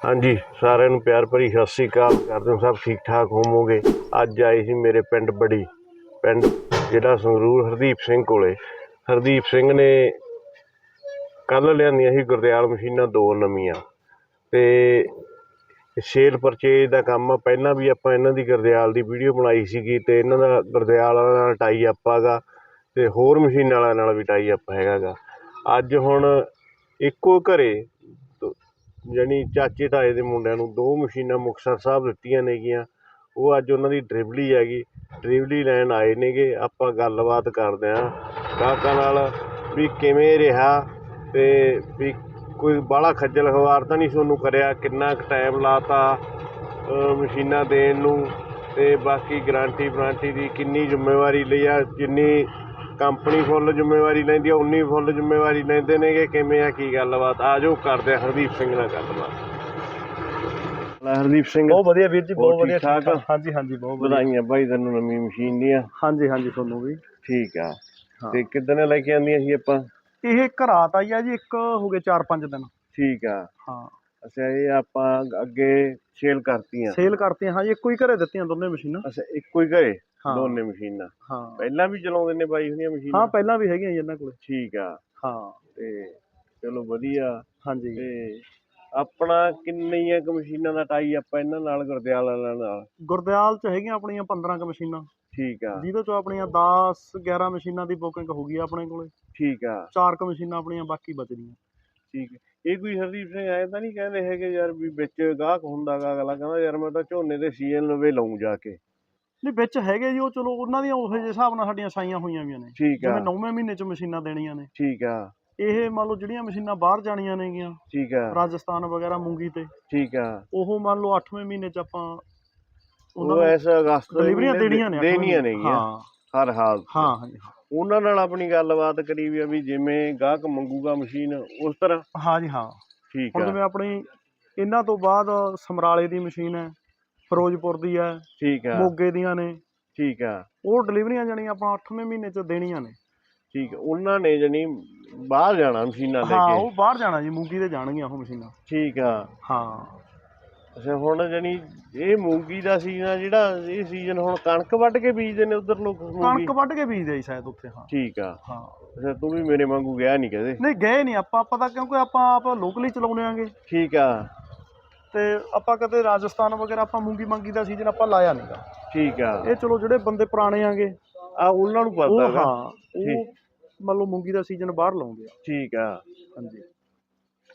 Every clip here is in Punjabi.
ਹਾਂਜੀ, ਸਾਰਿਆਂ ਨੂੰ ਪਿਆਰ ਭਰੀ ਸਤਿ ਸ੍ਰੀ ਅਕਾਲ। ਕਰਦੇ ਹੋ ਸਭ ਠੀਕ ਠਾਕ ਹੋਵੋਗੇ। ਅੱਜ ਆਏ ਸੀ ਮੇਰੇ ਪਿੰਡ ਬੜੀ, ਪਿੰਡ ਜਿਹੜਾ ਸੰਗਰੂਰ ਹਰਦੀਪ ਸਿੰਘ ਕੋਲੇ। ਹਰਦੀਪ ਸਿੰਘ ਨੇ ਕੱਲ ਲਿਆਂਦੀਆਂ ਸੀ ਗੁਰਦਿਆਲ ਮਸ਼ੀਨਾਂ, ਦੋ ਨਵੀਆਂ। ਤੇ ਸੇਲ ਪਰਚੇਜ ਦਾ ਕੰਮ ਆ, ਪਹਿਲਾਂ ਵੀ ਆਪਾਂ ਇਹਨਾਂ ਦੀ ਗੁਰਦਿਆਲ ਦੀ ਵੀਡੀਓ ਬਣਾਈ ਸੀਗੀ ਤੇ ਇਹਨਾਂ ਦਾ ਗੁਰਦਿਆਲ ਵਾਲਿਆਂ ਨਾਲ ਟਾਈ ਅਪ ਹੈਗਾ ਤੇ ਹੋਰ ਮਸ਼ੀਨ ਵਾਲਿਆਂ ਨਾਲ ਵੀ ਟਾਈ ਅਪ ਹੈਗਾ ਗਾ। ਅੱਜ ਹੁਣ ਇੱਕੋ ਘਰੇ ਜਾਣੀ ਚਾਚੇ ਤਾਏ ਦੇ ਮੁੰਡਿਆਂ ਨੂੰ ਦੋ ਮਸ਼ੀਨਾਂ ਮੁਕਤਸਰ ਸਾਹਿਬ ਦਿੱਤੀਆਂ ਨੇਗੀਆਂ। ਉਹ ਅੱਜ ਉਹਨਾਂ ਦੀ ਡਰਿਵਲੀ ਹੈਗੀ। ਡਰਿਵਲੀ ਲੈਣ ਆਏ ਨੇਗੇ। ਆਪਾਂ ਗੱਲਬਾਤ ਕਰਦੇ ਹਾਂ ਗਾਹਕਾਂ ਨਾਲ ਵੀ ਕਿਵੇਂ ਰਿਹਾ ਅਤੇ ਵੀ ਕੋਈ ਬਾਹਲਾ ਖੱਜਲ ਖਵਾਰ ਤਾਂ ਨਹੀਂ ਤੁਹਾਨੂੰ ਕਰਿਆ? ਕਿੰਨਾ ਕੁ ਟਾਈਮ ਲਾਤਾ ਅ, ਮਸ਼ੀਨਾਂ ਦੇਣ ਨੂੰ ਅਤੇ ਬਾਕੀ ਗਰੰਟੀ ਵਾਰੰਟੀ ਦੀ ਕਿੰਨੀ ਜ਼ਿੰਮੇਵਾਰੀ ਲਈ ਆ? ਜਿੰਨੀ ਕੰਪਨੀ ਫੁੱਲ ਜ਼ਿੰਮੇਵਾਰੀ ਲੈਂਦੀ ਆ ਉਨੀ ਫੁੱਲ ਜ਼ਿੰਮੇਵਾਰੀ ਲੈਂਦੇ ਨੇਗੇ ਕਿਵੇਂ ਆ ਕੀ ਗੱਲਬਾਤ? ਆ ਜਾਓ ਕਰਦੇ ਆ ਹਰਦੀਪ ਸਿੰਘ ਨਾਲ ਗੱਲਬਾਤ। ਲੈ ਹਰਦੀਪ ਸਿੰਘ ਬਹੁਤ ਵਧੀਆ ਵੀਰ ਜੀ ਬਹੁਤ ਵਧੀਆ ਠੀਕ ਠਾਕ? ਹਾਂਜੀ ਹਾਂਜੀ ਬਹੁਤ ਵਧੀਆ। ਵਧਾਈਆਂ ਭਾਈ ਤੈਨੂੰ ਨਵੀਂ ਮਸ਼ੀਨ ਦੀਆਂ। ਹਾਂਜੀ ਹਾਂਜੀ ਤੁਹਾਨੂੰ ਵੀ। ਠੀਕ ਆ। ਤੇ ਕਿੱਦਣ ਲੈ ਕੇ ਆਂਦੀਆਂ ਸੀ ਆਪਾਂ? ਇਹ ਘਰਾਤ ਆਈ ਆ ਜੀ ਇੱਕ ਹੋ ਗਏ 4-5 ਦਿਨ। ਠੀਕ ਆ। ਹਾਂ। ਅੱਛਾ ਇਹ ਆਪਾਂ ਅੱਗੇ ਸੇਲ ਕਰਤੀਆਂ। ਸੇਲ ਕਰਤੀਆਂ ਹਾਂ ਜੀ ਇੱਕੋ ਹੀ ਘਰੇ ਦਿੱਤੀਆਂ ਦੋਨੇ ਮਸ਼ੀਨਾਂ। ਅੱਛਾ ਇੱਕੋ ਹੀ ਘਰੇ? ਹਾਂ। ਦੋਨੇ ਮਸ਼ੀਨਾਂ। ਹਾਂ। ਪਹਿਲਾਂ ਵੀ ਚਲਾਉਂਦੇ ਨੇ ਬਾਈ ਹੁਣੀਆਂ ਮਸ਼ੀਨਾਂ? ਹਾਂ ਪਹਿਲਾਂ ਵੀ ਹੈਗੀਆਂ ਜੀ ਇਹਨਾਂ ਕੋਲੇ। ਠੀਕ ਆ। ਹਾਂ। ਤੇ ਚਲੋ ਵਧੀਆ। ਹਾਂਜੀ। ਤੇ ਆਪਣਾ ਕਿੰਨੀਆਂ ਕੁ ਮਸ਼ੀਨਾਂ ਦਾ ਟਾਈ ਆਪਾਂ ਇਹਨਾਂ ਨਾਲ ਗੁਰਦਿਆਲ ਵਾਲਿਆਂ ਨਾਲ? ਗੁਰਦਿਆਲ ਚ ਹੈਗੀਆਂ ਆਪਣੀਆਂ 15 ਕ ਮਸ਼ੀਨਾਂ। ਠੀਕ ਆ। ਜਿਹਦੇ ਚੋਂ ਆਪਣੀਆਂ 10 11 ਮਸ਼ੀਨਾਂ ਦੀ ਬੁਕਿੰਗ ਹੋ ਗਈ ਆ ਆਪਣੇ ਕੋਲੇ। ਠੀਕ ਆ। 4 ਕ ਮਸ਼ੀਨਾਂ ਆਪਣੀਆਂ ਬਾਕੀ ਬਚਦੀਆਂ। ਠੀਕ। ਹੈ। ਇਹ ਕੋਈ ਹਰਦੀਪ ਸਿੰਘ ਆਏ ਤਾਂ ਨਹੀਂ ਕਹਿੰਦੇ ਹੈਗੇ ਯਾਰ ਵੀ ਵਿੱਚ ਗਾਹਕ ਹੁੰਦਾ ਗਾ ਅਗਲਾ ਕਹਿੰਦਾ ਯਾਰ ਮੈਂ ਤਾਂ ਝੋਨੇ ਦੇ ਸੀਜ਼ਨ ਲਵੇ ਲਾਉਂ ਜਾ ਕੇ। ਨਹੀਂ ਵਿੱਚ ਹੈਗੇ ਜੀ ਉਹ ਚਲੋ ਉਹਨਾਂ ਦੀਆਂ ਉਹੋ ਜਿਹੇ ਹਿਸਾਬ ਨਾਲ ਸਾਡੀਆਂ ਸਾਈਆਂ ਹੋਈਆਂ ਵੀਆਂ ਨੇ। ਠੀਕ ਆ। ਜਿਵੇਂ 9ਵੇਂ ਮਹੀਨੇ ਚ ਮਸ਼ੀਨਾਂ ਦੇਣੀਆਂ ਨੇ। ਠੀਕ ਆ। ਇਹ ਮੰਨ ਲਓ ਜਿਹੜੀਆਂ ਮਸ਼ੀਨਾਂ ਬਾਹਰ ਜਾਣੀਆਂ ਨੇਗੀਆਂ ਠੀਕ ਆ। ਰਾਜਸਥਾਨ ਵਗੈਰਾ ਮੂੰਗੀ ਤੇ। ਠੀਕ ਆ। ਉਹ ਮੰਨ ਲਓ 8ਵੇਂ ਮਹੀਨੇ ਚ ਆਪਾਂ ਉਹ ਐਸ ਅਗਸਤ ਦੇ ਡਿਲੀਵਰੀਆਂ ਦੇਣੀਆਂ ਨੇ ਦੇਣੀਆਂ ਹਾਂ। ਹਰ ਹਾਲ। ਹਾਂ ਹਾਂ। ਉਹਨਾਂ ਨਾਲ ਆਪਣੀ ਗੱਲਬਾਤ ਕਰੀ ਵੀ ਆ ਵੀ ਜਿਵੇਂ ਗਾਹਕ ਮੰਗੂਗਾ ਮਸ਼ੀਨ ਉਸ ਤਰ੍ਹਾਂ। ਹਾਂ ਜੀ ਹਾਂ। ਠੀਕ ਹੁਣ ਆ। ਜਿਵੇਂ ਆਪਣੀ ਇਹਨਾਂ ਤੋਂ ਬਾਅਦ ਸਮਰਾਲੇ ਦੀ ਮਸ਼ੀਨ ਹੈ ਫਿਰੋਜ਼ਪੁਰ ਦੀ ਹੈ ਠੀਕ ਆ। ਮੋਗੇ ਦੀਆਂ ਨੇ। ਠੀਕ ਆ। ਉਹ ਡਿਲੀਵਰੀਆਂ ਜਾਣੀਆਂ ਆਪਾਂ 8ਵੇਂ ਮਹੀਨੇ ਚ ਦੇਣੀਆਂ ਨੇ। ਠੀਕ ਆ। ਉਹਨਾਂ ਨੇ ਜਣੀ ਬਾਹਰ ਜਾਣਾ ਮਸ਼ੀਨਾਂ ਲੈ ਹਾਂ ਕੇ। ਉਹ ਬਾਹਰ ਜਾਣਾ ਜੀ ਮੂੰਗੀ ਤੇ ਜਾਣਗੀਆਂ ਉਹ ਮਸ਼ੀਨਾਂ। ਠੀਕ ਆ। ਹਾਂ। ਅੱਛਾ ਹੁਣ ਜਣੀ ਇਹ ਮੂੰਗੀ ਦਾ ਸੀਜ਼ਨ ਜਿਹੜਾ ਇਹ ਸੀਜ਼ਨ ਹੁਣ ਕਣਕ ਵੱਢ ਕੇ ਬੀਜਦੇ ਨੇ ਉਧਰ ਲੋਕ ਮੂੰਗੀ? ਕਣਕ ਵੱਢ ਕੇ ਬੀਜਦੇ ਜੀ ਸ਼ਾਇਦ ਉੱਥੇ ਹਾਂ। ਠੀਕ ਆ। ਹਾਂ। ਅੱਛਾ ਤੂੰ ਵੀ ਮੇਰੇ ਵਾਂਗੂ ਗਿਆ ਨਹੀਂ ਕਦੇ? ਨਹੀਂ ਗਏ ਨਹੀਂ ਆਪਾਂ ਪਤਾ ਕਿਉਂਕਿ ਆਪਾਂ ਆਪ ਲੋਕਲੀ ਚਲਾਉਂਦੇ ਆਂਗੇ। ਠੀਕ ਆ। ਤੇ ਆਪਾਂ ਕਦੇ ਰਾਜਸਥਾਨ ਵਗੈਰਾ ਆਪਾਂ ਮੂੰਗੀ ਮੰਗੀ ਦਾ ਸੀਜ਼ਨ ਆਪਾਂ ਲਾਇਆ ਨਹੀਂਗਾ ਠੀਕ ਆ। ਇਹ ਚਲੋ ਜਿਹੜੇ ਬੰਦੇ ਪੁਰਾਣੇ ਆਂਗੇ ਆ ਉਹਨਾਂ ਨੂੰ ਪਤਾ ਹੈਗਾ। ਹਾਂ ਉਹ ਮੰਨ ਲਓ ਮੂੰਗੀ ਦਾ ਸੀਜ਼ਨ ਬਾਹਰ ਲਾਉਂਦੇ ਆ। ਠੀਕ ਆ। ਹਾਂਜੀ।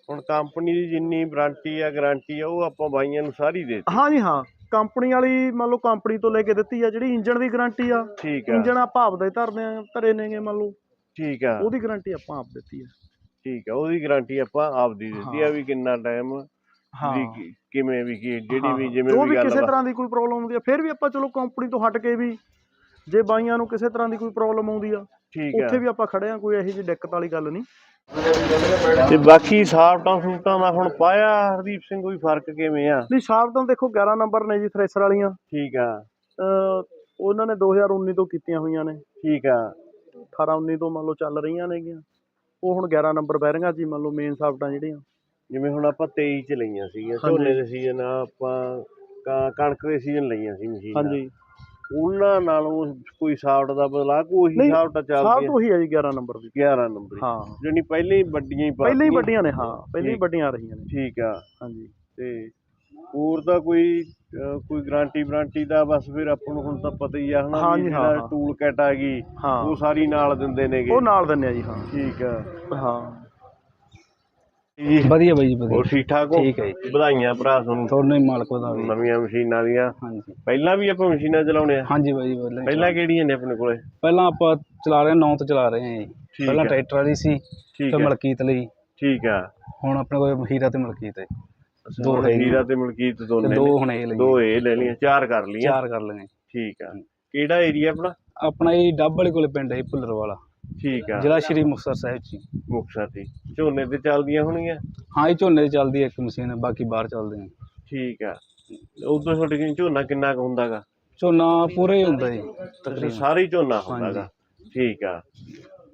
ਹੁਣ ਕੰਪਨੀ ਦੀ ਜਿੰਨੀ ਵਾਰੰਟੀ ਆ ਗਾਰੰਟੀ ਆ ਉਹ ਆਪਾਂ ਬਾਈਆਂ ਨੂੰ ਸਾਰੀ ਦੇ ਦਿੱਤੀ। ਹਾਂ ਜੀ ਹਾਂ। ਕੰਪਨੀ ਵਾਲੀ ਮੰਨ ਲਓ ਕੰਪਨੀ ਤੋਂ ਲੈ ਕੇ ਦਿੱਤੀ ਆ ਜਿਹੜੀ ਇੰਜਨ ਦੀ ਗਾਰੰਟੀ ਆ। ਠੀਕ ਆ। ਇੰਜਨ ਆਪਾਂ ਆਪਦਾ ਹੀ ਧਰਦੇ ਆ ਧਰੇ ਨੇਗੇ ਮੰਨ ਲਓ। ਠੀਕ ਆ। ਉਹਦੀ ਗਾਰੰਟੀ ਆਪਾਂ ਆਪ ਦਿੱਤੀ ਆ। ਠੀਕ ਆ ਉਹਦੀ ਗਾਰੰਟੀ ਆਪਾਂ ਆਪ ਦੀ ਦਿੱਤੀ ਆ। ਵੀ ਕਿੰਨਾ ਟਾਈਮ ਹਾਂ। ਕਿਵੇਂ ਵੀ ਕੀ ਜਿਹੜੀ ਵੀ। ਜਿਵੇਂ ਵੀ ਗੱਲ ਕਿਸੇ ਵਾ। ਤਰ੍ਹਾਂ ਦੀ ਕੋਈ ਪ੍ਰੋਬਲਮ ਆਉਂਦੀ ਆ ਫਿਰ ਵੀ ਆਪਾਂ ਚਲੋ ਕੰਪਨੀ ਤੋਂ ਹਟ ਕੇ ਵੀ ਜੇ ਬਾਈਆਂ ਨੂੰ ਕਿਸੇ ਤਰ੍ਹਾਂ ਦੀ ਕੋਈ ਪ੍ਰੋਬਲਮ ਆਉਂਦੀ ਆ ਠੀਕ ਆ ਉੱਥੇ ਵੀ ਆਪਾਂ ਖੜੇ ਆ ਕੋਈ ਇਹੋ ਜਿਹੀ ਦਿੱਕਤ ਵਾਲੀ ਗੱਲ ਨਹੀਂ। ਤੇ ਬਾਕੀ ਸਾਫਟਾਂ ਸੂਟਾਂ ਦਾ ਹੁਣ ਪਾਇਆ ਹਰਦੀਪ ਸਿੰਘ ਕੋਈ ਫ਼ਰਕ ਕਿਵੇਂ ਆ? ਨਹੀਂ ਸ਼ਾਫਟ ਦੇਖੋ 11 ਨੰਬਰ ਨੇ ਜੀ ਥ੍ਰੈਸ਼ਰ ਵਾਲੀਆਂ। ਠੀਕ ਆ। ਉਹਨਾਂ ਨੇ 2019 ਤੋਂ ਕੀਤੀਆਂ ਹੋਈਆਂ ਨੇ। ਠੀਕ ਆ। 18 19 ਤੋਂ ਮੰਨ ਲਓ ਚੱਲ ਰਹੀਆਂ ਨੇਗੀਆਂ। ਉਹ ਹੁਣ 11 ਨੰਬਰ ਬੈਰਿੰਗਾਂ ਹੀ ਮੰਨ ਲਓ ਮੇਨ ਸਾਫਟਾਂ ਜਿਹੜੀਆਂ। ਜਿਵੇਂ ਹੁਣ ਆਪਾਂ 23 ਚ ਲਈਆਂ ਸੀਗੀਆਂ। ਝੋਨੇ ਦੇ ਸੀਜ਼ਨ ਆਪਾਂ ਕ- ਕਣਕ ਦੇ ਸੀਜ਼ਨ ਲਈਆਂ ਸੀ ਮਸ਼ੀਨਾਂ। ਹਾਂਜੀ। ਉਹਨਾਂ ਨਾਲੋਂ ਕੋਈ ਸਾਫਟ ਦਾ ਬਦਲਾ ਕੋਈ ਨਹੀਂ, ਸਾਫਟ ਸਾਫਟ ਚੱਲਦੀ ਉਹੀ ਹੈ ਜੀ 11 ਨੰਬਰ ਦੀ। 11 ਨੰਬਰ ਹਾਂ। ਜਿਹੜੀ ਪਹਿਲਾਂ ਹੀ ਵੱਡੀਆਂ ਹੀ ਪਹਿਲਾਂ ਹੀ। ਵੱਡੀਆਂ ਨੇ ਹਾਂ ਪਹਿਲਾਂ ਹੀ ਠੀਕ। ਵੱਡੀਆਂ ਆ ਰਹੀਆਂ ਨੇ। ਠੀਕ ਆ। ਹਾਂਜੀ। ਤੇ ਹੋਰ ਦਾ ਕੋਈ ਅਹ ਕੋਈ ਗਾਰੰਟੀ ਵਾਰੰਟੀ ਦਾ ਬਸ ਫਿਰ ਆਪਾਂ ਨੂੰ ਹੁਣ ਤਾਂ ਪਤਾ ਹੀ ਆ ਹਨਾ ਹਾਂਜੀ, ਹਾਂ, ਜਿਹੜਾ ਹਾਂ। ਟੂਲ ਕਿਟ ਆ ਗਈ ਹਾਂ। ਉਹ ਸਾਰੀ ਨਾਲ ਦਿੰਦੇ ਨੇਗੇ। ਉਹ ਨਾਲ ਦਿੰਨੇ ਆ ਜੀ ਹਾਂ। ਠੀਕ ਆ। ਹਾਂ। ਜੀ ਵਧੀਆ ਬਾਈ ਜੀ ਵਧੀਆ। ਹੋਰ ਠੀਕ ਠਾਕ ਹੋ? ਠੀਕ ਹੈ ਜੀ। ਵਧਾਈਆਂ ਭਰਾ ਤੁਹਾਨੂੰ। ਤੁਹਾਨੂੰ ਹੀ ਮਾਲਕ ਵਧਾਵੇ। ਨਵੀਆਂ ਮਸ਼ੀਨਾਂ ਦੀਆਂ। ਹਾਂਜੀ। ਪਹਿਲਾਂ ਵੀ ਆਪਾਂ ਮਸ਼ੀਨਾਂ ਚਲਾਉਣੇ ਆ? ਹਾਂਜੀ ਬਾਈ ਜੀ ਪਹਿਲਾਂ ਪਹਿਲਾਂ ਕਿਹੜੀਆਂ ਨੇ ਆਪਣੇ ਕੋਲੇ? ਪਹਿਲਾਂ ਆਪਾਂ ਚਲਾ ਰਹੇ ਹਾਂ ਨੌ ਤੋਂ ਚਲਾ ਰਹੇ ਹਾਂ ਜੀ। ਪਹਿਲਾਂ ਹੈ। ਟਰੈਕਟਰ ਵਾਲੀ ਸੀ ਠੀਕ ਹੈ। ਮਲਕੀਤ ਲਈ। ਠੀਕ ਆ। ਹੁਣ ਆਪਣੇ ਕੋਲ ਹੀਰਾ ਤੇ ਮਲਕੀਤ ਹੈ। ਦੋ ਦੋ ਹੈਗੀਆਂ। ਹੀਰਾ ਤੇ ਮਲਕੀਤ ਤੇ ਦੋਨੇ ਦੋ। ਹੁਣ ਇਹ ਲਈ ਦੋ ਇਹ ਲੈ ਲਈਆਂ ਚਾਰ ਕਰ ਲਈਆਂ। ਚਾਰ ਕਰ ਲਏ ਠੀਕ ਆ। ਕਿਹੜਾ ਏਰੀਆ ਆਪਣਾ? ਆਪਣਾ ਇਹ ਡੱਬ ਵਾਲੇ ਕੋਲੇ ਪਿੰਡ ਹੈ ਜੀ, ਭੁੱਲਰ ਵਾਲਾ। ਠੀਕ ਆ। ਜ਼ਿਲ੍ਹਾ ਸ਼੍ਰੀ ਮੁਕਤਸਰ ਸਾਹਿਬ ਜੀ। ਮੁਕਤਸਰ ਦੀ। ਝੋਨੇ ਤੇ ਚੱਲਦੀਆਂ ਹੋਣਗੀਆਂ? ਹਾਂ ਇਹ ਝੋਨੇ ਦੀ ਚੱਲਦੀ ਹੈ ਇੱਕ ਮਸ਼ੀਨ ਬਾਕੀ ਬਾਹਰ ਚੱਲਦੇ ਨੇ ਠੀਕ ਆ। ਉਦੋਂ ਤੁਹਾਡੇ ਕੋਲ ਝੋਨਾ ਕਿੰਨਾ ਕੁ ਹੁੰਦਾਗਾ? ਝੋਨਾ ਪੂਰਾ ਹੀ ਹੁੰਦਾ ਜੀ ਤਕਰੀਬਨ। ਸਾਰਾ ਹੀ ਝੋਨਾ ਹੁੰਦਾਗਾ। ਠੀਕ ਆ।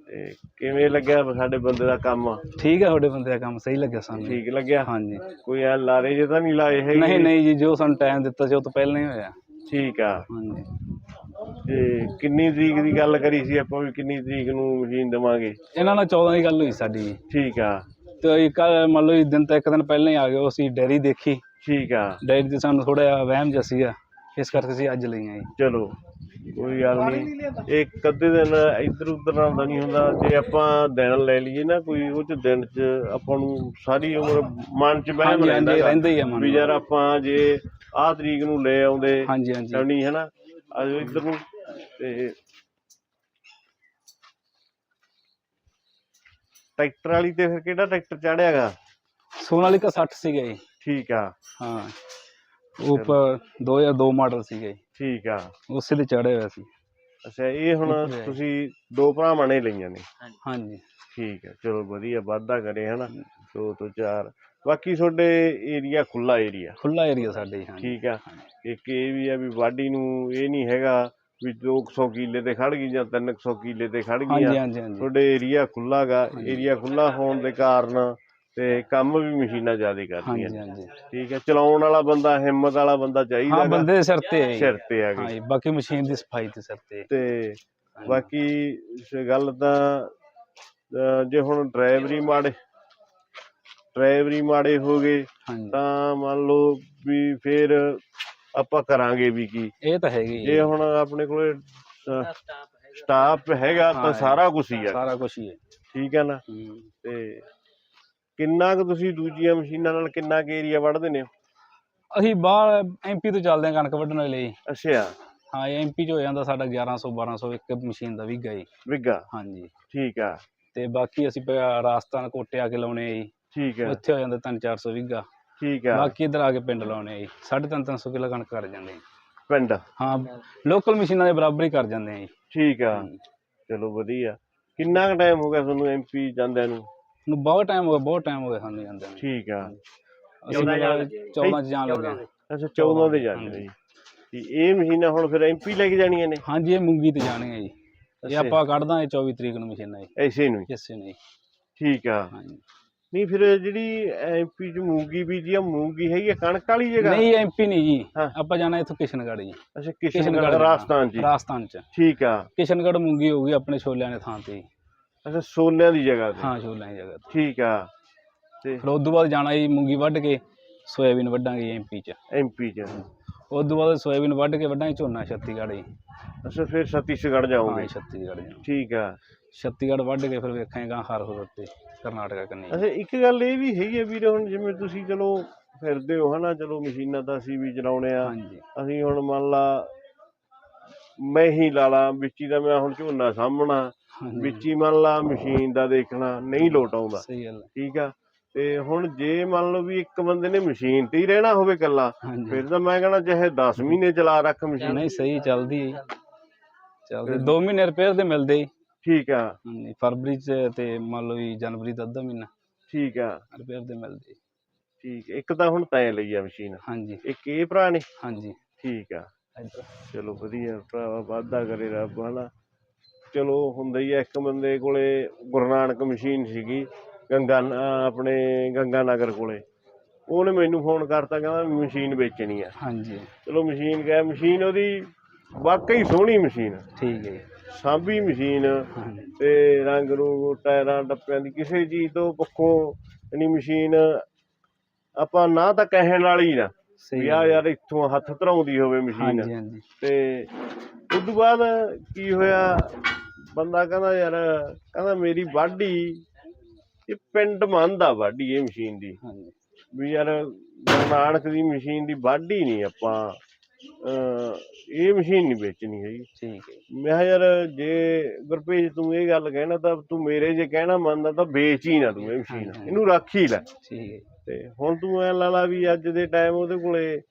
ਤੇ ਕਿਵੇਂ ਲੱਗਿਆ ਸਾਡੇ ਬੰਦੇ ਦਾ ਕੰਮ? ਠੀਕ ਹੈ ਤੁਹਾਡੇ ਬੰਦੇ ਦਾ ਕੰਮ ਸਹੀ ਲੱਗਿਆ ਸਾਨੂੰ। ਠੀਕ ਲੱਗਿਆ? ਹਾਂਜੀ। ਕੋਈ ਐ ਲਾਰੇ ਜੇ ਤਾਂ ਨਹੀਂ ਲਾਏ ਹੈਗੇ? ਨਹੀਂ ਨਹੀਂ ਜੀ ਜੋ ਸਾਨੂੰ ਟਾਈਮ ਦਿੱਤਾ ਸੀ ਉਹ ਤੋਂ ਪਹਿਲਾਂ ਹੀ ਹੋਇਆ। ਠੀਕ ਆ। ਹਾਂਜੀ। ਤੇ ਕਿੰਨੀ ਤਰੀਕ ਦੀ ਗੱਲ ਕਰੀ ਸੀ ਆਪਾਂ ਵੀ ਕਿੰਨੀ ਤਰੀਕ ਨੂੰ ਮਸ਼ੀਨ ਦੇਵਾਂਗੇ? ਇਹਨਾਂ ਨਾਲ 14 ਦੀ ਗੱਲ ਹੋਈ ਸਾਡੀ। ਜੀ। ਠੀਕ ਆ। ਤੇ ਇੱਕ ਮੰਨ ਲਓ ਜੀ ਦਿਨ ਤਾਂ ਇੱਕ ਦਿਨ ਪਹਿਲਾਂ ਹੀ ਆ ਗਏ ਅਸੀਂ ਡੈਰੀ ਦੇਖੀ। ਠੀਕ ਆ। ਡੈਰੀ ਤੇ ਸਾਨੂੰ ਥੋੜਾ ਜਿਹਾ ਵਹਿਮ ਜਿਹਾ ਸੀਗਾ ਇਸ ਕਰਕੇ ਅਸੀਂ ਅੱਜ ਲਈਆਂ ਜੀ ਚਲੋ ਕੋਈ ਗੱਲ ਨਹੀਂ। ਇੱਕ ਅੱਧੇ ਦਿਨ ਇੱਧਰ ਉੱਧਰ ਨਾਲ ਤਾਂ ਨਹੀਂ ਹੁੰਦਾ। ਜੇ ਆਪਾਂ ਦਿਨ ਲੈ ਲਈਏ ਨਾ ਕੋਈ ਉਹ ਚ ਦਿਨ ਚ ਆਪਾਂ ਨੂੰ ਸਾਰੀ ਉਮਰ ਮਨ ਚ ਬਹਿਮ ਹਾਂਜੀ ਰਹਿੰਦਾ ਹਾਂਜੀ ਗਾ। ਰਹਿੰਦੇ ਹੀ ਆ ਮਨ ਵੀ ਯਾਰ ਆਪਾਂ ਜੇ ਆਹ ਤਰੀਕ ਨੂੰ ਲੈ ਆਉਂਦੇ ਹਾਂਜੀ ਹਾਂਜੀ। ਚੜਨੀ ਹੈ ਨਾ? ਅੱਜ ਇੱਧਰ ਨੂੰ ਤੇ ਟਰੈਕਟਰ ਵਾਲੀ ਤੇ ਫਿਰ ਕਿਹੜਾ ਟਰੈਕਟਰ ਚਾੜਿਆਗਾ ਸੋਨਾਲੀਕਾ 60 ਸੀਗਾ ਜੀ। ਠੀਕ ਆ। ਹਾਂ। ਉੱਪਰ 2002 ਮਾਡਲ ਸੀਗਾ। ਜੀ ਠੀਕ ਆ। ਉਸੇ ਤੇ ਚੜਿਆ ਹੋਇਆ ਸੀ। ਅੱਛਾ ਇਹ ਹੁਣ। ਤੁਸੀਂ ਦੋ ਭਰਾਵਾਂ ਨੇ ਲਈਆਂ ਨੇ। ਹਾਂਜੀ। ਠੀਕ ਹੈ ਚਲੋ ਵਧੀਆ ਵਾਧਾ ਕਰੇ ਹਨਾ। ਦੋ ਤੋਂ ਚਾਰ। ਬਾਕੀ ਤੁਹਾਡੇ ਏਰੀਆ ਖੁੱਲਾ ਏਰੀਆ ਖੁੱਲਾ ਏਰੀਆ ਸਾਡੇ ਹਾਂਜੀ। ਠੀਕ ਆ। ਇੱਕ ਇਹ ਵੀ ਆ ਵੀ ਵਾਢੀ ਨੂੰ ਇਹ ਨਹੀਂ ਹੈਗਾ ਵੀ 200 ਕਿੱਲੇ ਤੇ ਖੜ ਗਈ ਜਾਂ 300 ਕਿੱਲੇ ਤੇ ਖੜ ਗਈਆਂ। ਤੁਹਾਡੇ ਏਰੀਆ ਖੁੱਲਾ ਗਾ ਏਰੀਆ ਖੁੱਲਾ ਹੋਣ ਦੇ ਕਾਰਨ ਤੇ ਕੰਮ ਵੀ ਮਸ਼ੀਨਾਂ ਜ਼ਿਆਦਾ ਕਰਦੀਆਂ ਹਾਂਜੀ ਠੀਕ ਹੈ ਚਲਾਉਣ ਵਾਲਾ ਬੰਦਾ ਹਿੰਮਤ ਵਾਲਾ ਬੰਦਾ ਚਾਹੀਦਾ ਹਾਂ ਬੰਦੇ ਦੇ ਸਿਰ ਤੇ ਹੈ। ਸਿਰ ਤੇ ਆ ਹਾਂ ਜੀ ਬਾਕੀ ਮਸ਼ੀਨ ਦੀ ਸਫ਼ਾਈ ਤੇ ਸਿਰ ਤੇ ਤੇ। ਬਾਕੀ ਗੱਲ ਤਾਂ ਜੇ ਹੁਣ ਡਰਾਈਵਰੀ ਮਾੜੇ ਡਰਾਈਵਰੀ ਮਾੜੇ ਹੋ ਗਏ ਹਾਂਜੀ। ਤਾਂ ਮੰਨ ਲਓ ਵੀ ਫਿਰ ਆਪਾਂ ਕਰਾਂਗੇ ਵੀ ਕੀ। ਇਹ ਤਾਂ ਹੈਗੀ ਜੇ। ਹੁਣ ਆਪਣੇ ਕੋਲੇ ਸਟਾਫ ਹੈਗਾ ਤਾਂ ਹਾਂ। ਸਾਰਾ ਕੁਝ ਹੀ ਆ। ਸਾਰਾ ਕੁਝ ਹੀ ਹੈ ਠੀਕ ਹੈ ਨਾ? ਹੂੰ। ਤੇ ਕਿੰਨਾ ਕੁ ਤੁਸੀਂ ਦੂਜੀਆਂ ਮਸ਼ੀਨਾਂ ਨਾਲ ਕਿੰਨਾ ਕੁ ਏਰੀਆ ਵੱਢਦੇ ਨੇ? ਅਸੀਂ ਬਾਹਰ ਐਮਪੀ ਤੋਂ ਚੱਲਦੇ ਹਾਂ ਕਣਕ ਵੱਢਣ ਲਈ ਅੱਛਾ। ਹਾਂ ਐਮਪੀ ਚ ਹੋ ਜਾਂਦਾ ਸਾਡਾ 1100 1200 ਇੱਕ ਮਸ਼ੀਨ ਦਾ ਵਿਗਾ ਜੀ। ਵਿਗਾ ਹਾਂਜੀ। ਠੀਕ ਆ। ਤੇ ਬਾਕੀ ਅਸੀਂ ਪ- ਰਾਜਸਥਾਨ ਕੋਟੇ ਆ ਕੇ ਲਾਉਣੇ ਆ ਜੀ। ਠੀਕ ਆ ਉੱਥੇ ਹੋ ਜਾਂਦਾ 3-400 ਵਿਗਾ ਠੀਕ ਆ ਬਾਕੀ ਇੱਧਰ ਆ ਕੇ ਪਿੰਡ ਲਾਉਣੇ ਆ ਜੀ। 350 ਕਿਲੋ ਕਣਕ ਕਰ ਜਾਂਦੇ ਆ ਪਿੰਡ? ਹਾਂ ਲੋਕਲ ਮਸ਼ੀਨਾਂ ਦੇ ਬਰਾਬਰ ਹੀ ਕਰ ਜਾਂਦੇ ਆ ਜੀ। ਠੀਕ ਆ। ਚਲੋ ਵਧੀਆ। ਕਿੰਨਾ ਕੁ ਟਾਈਮ ਹੋ ਗਿਆ ਤੁਹਾਨੂੰ ਐਮਪੀ ਜਾਂਦਿਆਂ ਨੂੰ? ਨੂੰ ਬਹੁਤ ਟਾਈਮ ਹੋ ਗਿਆ ਬਹੁਤ ਟਾਈਮ ਹੋ ਗਿਆ ਸਾਨੂੰ ਜਾਂਦੇ ਨੂੰ। ਠੀਕ ਆ। ਅਸੀਂ ਮਤਲਬ 14 ਚ ਜਾਣ ਲੱਗੇ। ਅੱਛਾ 14 ਦੇ ਜਾਂਦੇ ਨੇ ਜੀ। ਤੇ ਇਹ ਮਸ਼ੀਨਾਂ ਹੁਣ ਫਿਰ ਐਮਪੀ ਲੈ ਕੇ ਜਾਣੀਆਂ ਨੇ? ਹਾਂਜੀ ਇਹ ਮੂੰਗੀ ਤੇ ਜਾਣੇ ਆ ਜੀ। ਇਹ। ਆਪਾਂ ਕੱਢਦਾ 24 ਤਰੀਕ ਨੂੰ ਮਸ਼ੀਨਾਂ ਜੀ। ਐਸੇ ਨੂੰ ਹੀ। ਇਸੇ ਨਹੀਂ ਠੀਕ ਆ। ਹਾਂਜੀ। ਨਹੀਂ ਫਿਰ ਜਿਹੜੀ ਐਮਪੀ ਚ ਮੂੰਗੀ ਬੀਜੀ ਆ ਮੂੰਗੀ ਹੈਗੀ ਆ ਕਣਕ ਵਾਲੀ ਜਗ੍ਹਾ? ਨਹੀਂ ਐਮਪੀ ਨਹੀਂ ਜੀ। ਹਾਂ। ਆਪਾਂ ਜਾਣਾ ਇੱਥੋਂ ਕਿਸ਼ਨਗੜ੍ਹ ਜੀ। ਅੱਛਾ ਕਿਸ਼ਨਗੜ੍ਹ। ਰਾਜਸਥਾਨ ਜੀ। ਰਾਜਸਥਾਨ ਚ। ਠੀਕ ਆ। ਕਿਸ਼ਨਗੜ੍ਹ ਮੂੰਗੀ ਹੋਊਗੀ ਆਪਣੇ ਛੋਲਿਆਂ ਦੇ ਥਾਂ ਤੇ। ਜੀ। ਅੱਛਾ ਸੋਲਿਆਂ ਦੀ ਜਗ੍ਹਾ ਤੇ। ਹਾਂ ਛੋਲਿਆਂ ਦੀ ਜਗ੍ਹਾ ਤੇ। ਠੀਕ ਆ। ਤੇ ਫਿਰ ਉਸ ਤੋਂ ਬਾਅਦ ਜਾਣਾ ਜੀ ਮੂੰਗੀ ਵੱਢ ਕੇ ਸੋਇਆਬੀਨ ਵੱਢਾਂਗੇ ਐਮਪੀ ਚ। ਐਮਪੀ ਚ। ਉਸ ਤੋਂ ਬਾਅਦ ਸੋਇਆਬੀਨ ਵੱਢ ਕੇ ਵੱਢਾਂਗੇ ਝੋਨਾ ਛੱਤੀਗੜ੍ਹ ਜੀ। ਅੱਛਾ ਫਿਰ ਛੱਤੀਸਗੜ੍ਹ ਹਾਂ ਜਾਓਗੇ। ਜੀ, ਛੱਤੀਗੜ੍ਹ ਜਾਣਾ ਠੀਕ ਆ। ਛੱਤੀਗੜ੍ਹ ਵੱਢ ਕੇ ਫਿਰ ਵੇਖਾਂਗਾ ਹਰ ਹੋਰ ਉੱਤੇ ਕਰਨਾਟਕਾ ਕੰਨੀ ਅੱਛਾ ਇੱਕ ਗੱਲ ਇਹ ਵੀ ਹੈਗੀ ਆ ਵੀਰੇ ਹੁਣ ਜਿਵੇਂ ਤੁਸੀਂ ਚਲੋ ਫਿਰਦੇ ਹੋ ਹਨਾ ਚਲੋ ਮਸ਼ੀਨਾਂ ਤਾਂ ਅਸੀਂ ਵੀ ਚਲਾਉਣੇ ਆ। ਹਾਂਜੀ। ਅਸੀਂ ਹੁਣ ਮੰਨ ਲਾ ਮੈਂ ਹੀ ਲਾ ਲਾ ਵਿੱਚ ਦਾ ਮੈਂ ਹੁਣ ਝੋਨਾ ਸਾਹਮਣਾ ਹਾਂਜੀ। ਵਿੱਚ ਮੰਨ ਲਾ ਮਸ਼ੀਨ ਦਾ ਦੇਖਣਾ ਨਹੀਂ ਲੋਟ ਆਉਂਦਾ। ਸਹੀ ਗੱਲ ਹੈ। ਠੀਕ ਆ? ਤੇ ਹੁਣ ਜੇ ਮੰਨ ਲਓ ਵੀ ਇੱਕ ਬੰਦੇ ਨੇ ਮਸ਼ੀਨ ਤੇ ਹੀ ਰਹਿਣਾ ਹੋਵੇ ਇਕੱਲਾ ਹਾਂਜੀ। ਫਿਰ ਤਾਂ ਮੈਂ ਕਹਣਾ ਚਾਹੇ 10 ਮਹੀਨੇ ਚਲਾ ਰੱਖ ਮਸ਼ੀਨ। ਨਹੀਂ ਸਹੀ ਚੱਲਦੀ। ਹੈ ਜੀ। ਚੱਲਦੀ 2 ਮਹੀਨੇ ਰਿਪੇਅਰ ਦੇ ਮਿਲਦੇ। ਜੀ ਠੀਕ ਆ। ਹਾਂਜੀ ਫਰਵਰੀ ਚ ਤੇ ਮੰਨ ਲਓ ਵੀ ਜਨਵਰੀ ਦਾ ਅੱਧਾ ਮਹੀਨਾ। ਠੀਕ ਆ। ਰਿਪੇਅਰ ਦੇ ਮਿਲਦੇ। ਠੀਕ ਇੱਕ ਤਾਂ ਹੁਣ ਤੈਂ ਲਈ ਆ ਮਸ਼ੀਨ। ਹਾਂਜੀ। ਇੱਕ ਇਹ ਭਰਾ ਨੇ? ਹਾਂਜੀ। ਠੀਕ ਆ। ਇੱਧਰ। ਚਲੋ ਵਧੀਆ ਭਰਾਵਾ ਵਾਧਾ ਕਰੇ ਰੱਬ ਹਨਾ। ਚਲੋ ਹੁੰਦਾ ਹੀ ਆ ਇੱਕ ਬੰਦੇ ਕੋਲੇ ਗੁਰੂ ਨਾਨਕ ਮਸ਼ੀਨ ਸੀਗੀ ਗੰਗਾ ਨ- ਆਪਣੇ ਗੰਗਾ ਨਗਰ ਕੋਲੇ। ਉਹਨੇ ਮੈਨੂੰ ਫੋਨ ਕਰਤਾ ਕਹਿੰਦਾ ਵੀ ਮਸ਼ੀਨ ਵੇਚਣੀ ਆ। ਹਾਂਜੀ। ਚਲੋ ਮਸ਼ੀਨ ਗਏ ਮਸ਼ੀਨ ਉਹਦੀ ਵਾਕਈ ਸੋਹਣੀ ਮਸ਼ੀਨ ਠੀਕ ਹੈ ਜੀ। ਸਾਂਭੀ ਮਸ਼ੀਨ ਤੇ ਰੰਗ ਰੂੰਗ ਟਾਇਰਾਂ ਡੱਪਿਆਂ ਦੀ ਕਿਸੇ ਚੀਜ਼ ਤੋਂ ਪੱਖੋਂ ਯਾਨੀ ਮਸ਼ੀਨ ਆਪਾਂ ਨਾ ਤਾਂ ਕਹਿਣ ਵਾਲੀ ਨਾ ਵੀ ਆ ਯਾਰ ਇੱਥੋਂ ਹੱਥ ਧਰਾਉਂਦੀ ਹੋਵੇ ਮਸ਼ੀਨ। ਤੇ ਉਸ ਤੋਂ ਬਾਅਦ ਕੀ ਹੋਇਆ ਬੰਦਾ ਕਹਿੰਦਾ ਯਾਰ ਕਹਿੰਦਾ ਮੇਰੀ ਵਾਢੀ ਇਹ ਪਿੰਡ ਮੰਨਦਾ ਵਾਢੀ ਇਹ ਮਸ਼ੀਨ ਦੀ। ਵੀ ਯਾਰ ਨਾਨਕ ਦੀ ਮਸ਼ੀਨ ਦੀ ਵਾਢੀ ਨਹੀਂ ਆਪਾਂ ਇਹ ਮਸ਼ੀਨ ਨਹੀਂ ਵੇਚਣੀ ਹੈਗੀ। ਠੀਕ ਹੈ। ਮੈਂ ਕਿਹਾ ਯਾਰ ਜੇ ਗੁਰਪ੍ਰੀਤ ਤੂੰ ਇਹ ਗੱਲ ਕਹਿਣਾ ਤਾਂ ਤੂੰ ਮੇਰੇ ਜੇ ਕਹਿਣਾ ਮੰਨਦਾ ਤਾਂ ਵੇਚ ਹੀ ਨਾ ਤੂੰ ਇਹ ਮਸ਼ੀਨ। ਇਹਨੂੰ ਰੱਖ ਹੀ ਲੈ। ਠੀਕ ਹੈ ਜੀ। ਤੇ ਹੁਣ ਤੂੰ ਐ ਲਾ ਲਾ ਵੀ ਅੱਜ ਦੇ ਟਾਈਮ ਉਹਦੇ ਕੋਲੇ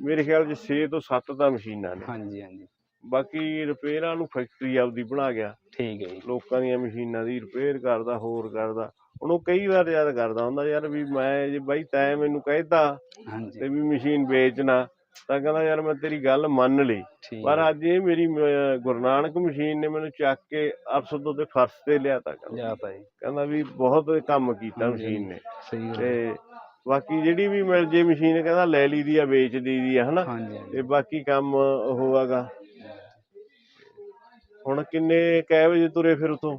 ਮੇਰੇ ਖਿਆਲ 'ਚ 6 ਤੋਂ 7 ਤਾਂ ਮਸ਼ੀਨਾਂ ਨੇ। ਹਾਂਜੀ ਹਾਂਜੀ। ਬਾਕੀ ਰਿਪੇਅਰਾਂ ਨੂੰ ਫੈਕਟਰੀ ਆਪਦੀ ਬਣਾ ਗਿਆ। ਠੀਕ ਹੈ ਜੀ। ਲੋਕਾਂ ਦੀਆਂ ਮਸ਼ੀਨਾਂ ਦੀ ਰਿਪੇਅਰ ਕਰਦਾ ਹੋਰ ਕਰਦਾ। ਹੁਣ ਉਹ ਕਈ ਵਾਰ ਯਾਦ ਕਰਦਾ ਹੁੰਦਾ ਯਾਰ ਵੀ ਮੈਂ ਜੇ ਬਾਈ ਤੈਂ ਮੈਨੂੰ ਕਹਿਤਾ ਹਾਂਜੀ। ਤੇ ਵੀ ਮਸ਼ੀਨ ਵੇਚਣਾ। ਤਾਂ ਕਹਿੰਦਾ ਯਾਰ ਮੈਂ ਤੇਰੀ ਗੱਲ ਮੰਨ ਲਈ। ਠੀਕ। ਪਰ ਅੱਜ ਇਹ ਮੇਰੀ ਅਹ, ਗੁਰੂ ਨਾਨਕ ਮਸ਼ੀਨ ਨੇ ਮੈਨੂੰ ਚੱਕ ਕੇ ਅਰਸਦ ਤੇ ਫਰਸ਼ ਤੇ ਲਿਆ ਤਾ ਕਹਿੰਦਾ। ਜਾ। ਭਾਈ ਕਹਿੰਦਾ ਵੀ ਬਹੁਤ ਕੰਮ ਕੀਤਾ ਹਾਂਜੀ, ਮਸ਼ੀਨ ਨੇ। ਸਹੀ ਗੱਲ। ਹੈ। ਤੇ ਬਾਕੀ ਜਿਹੜੀ ਵੀ ਮਿਲ ਜੇ ਮਸ਼ੀਨ ਕਹਿੰਦਾ ਲੈ ਲਈ ਦੀ ਆ ਵੇਚ ਦੀ ਦੀ ਆ ਹਨਾ। ਹਾਂਜੀ ਹਾਂਜੀ। ਤੇ ਬਾਕੀ ਕੰਮ ਉਹ ਹੈਗਾ। ਹੁਣ ਕਿੰਨੇ ਕੈ ਵਜੇ ਤੁਰੇ ਫਿਰ ਉਤੋਂ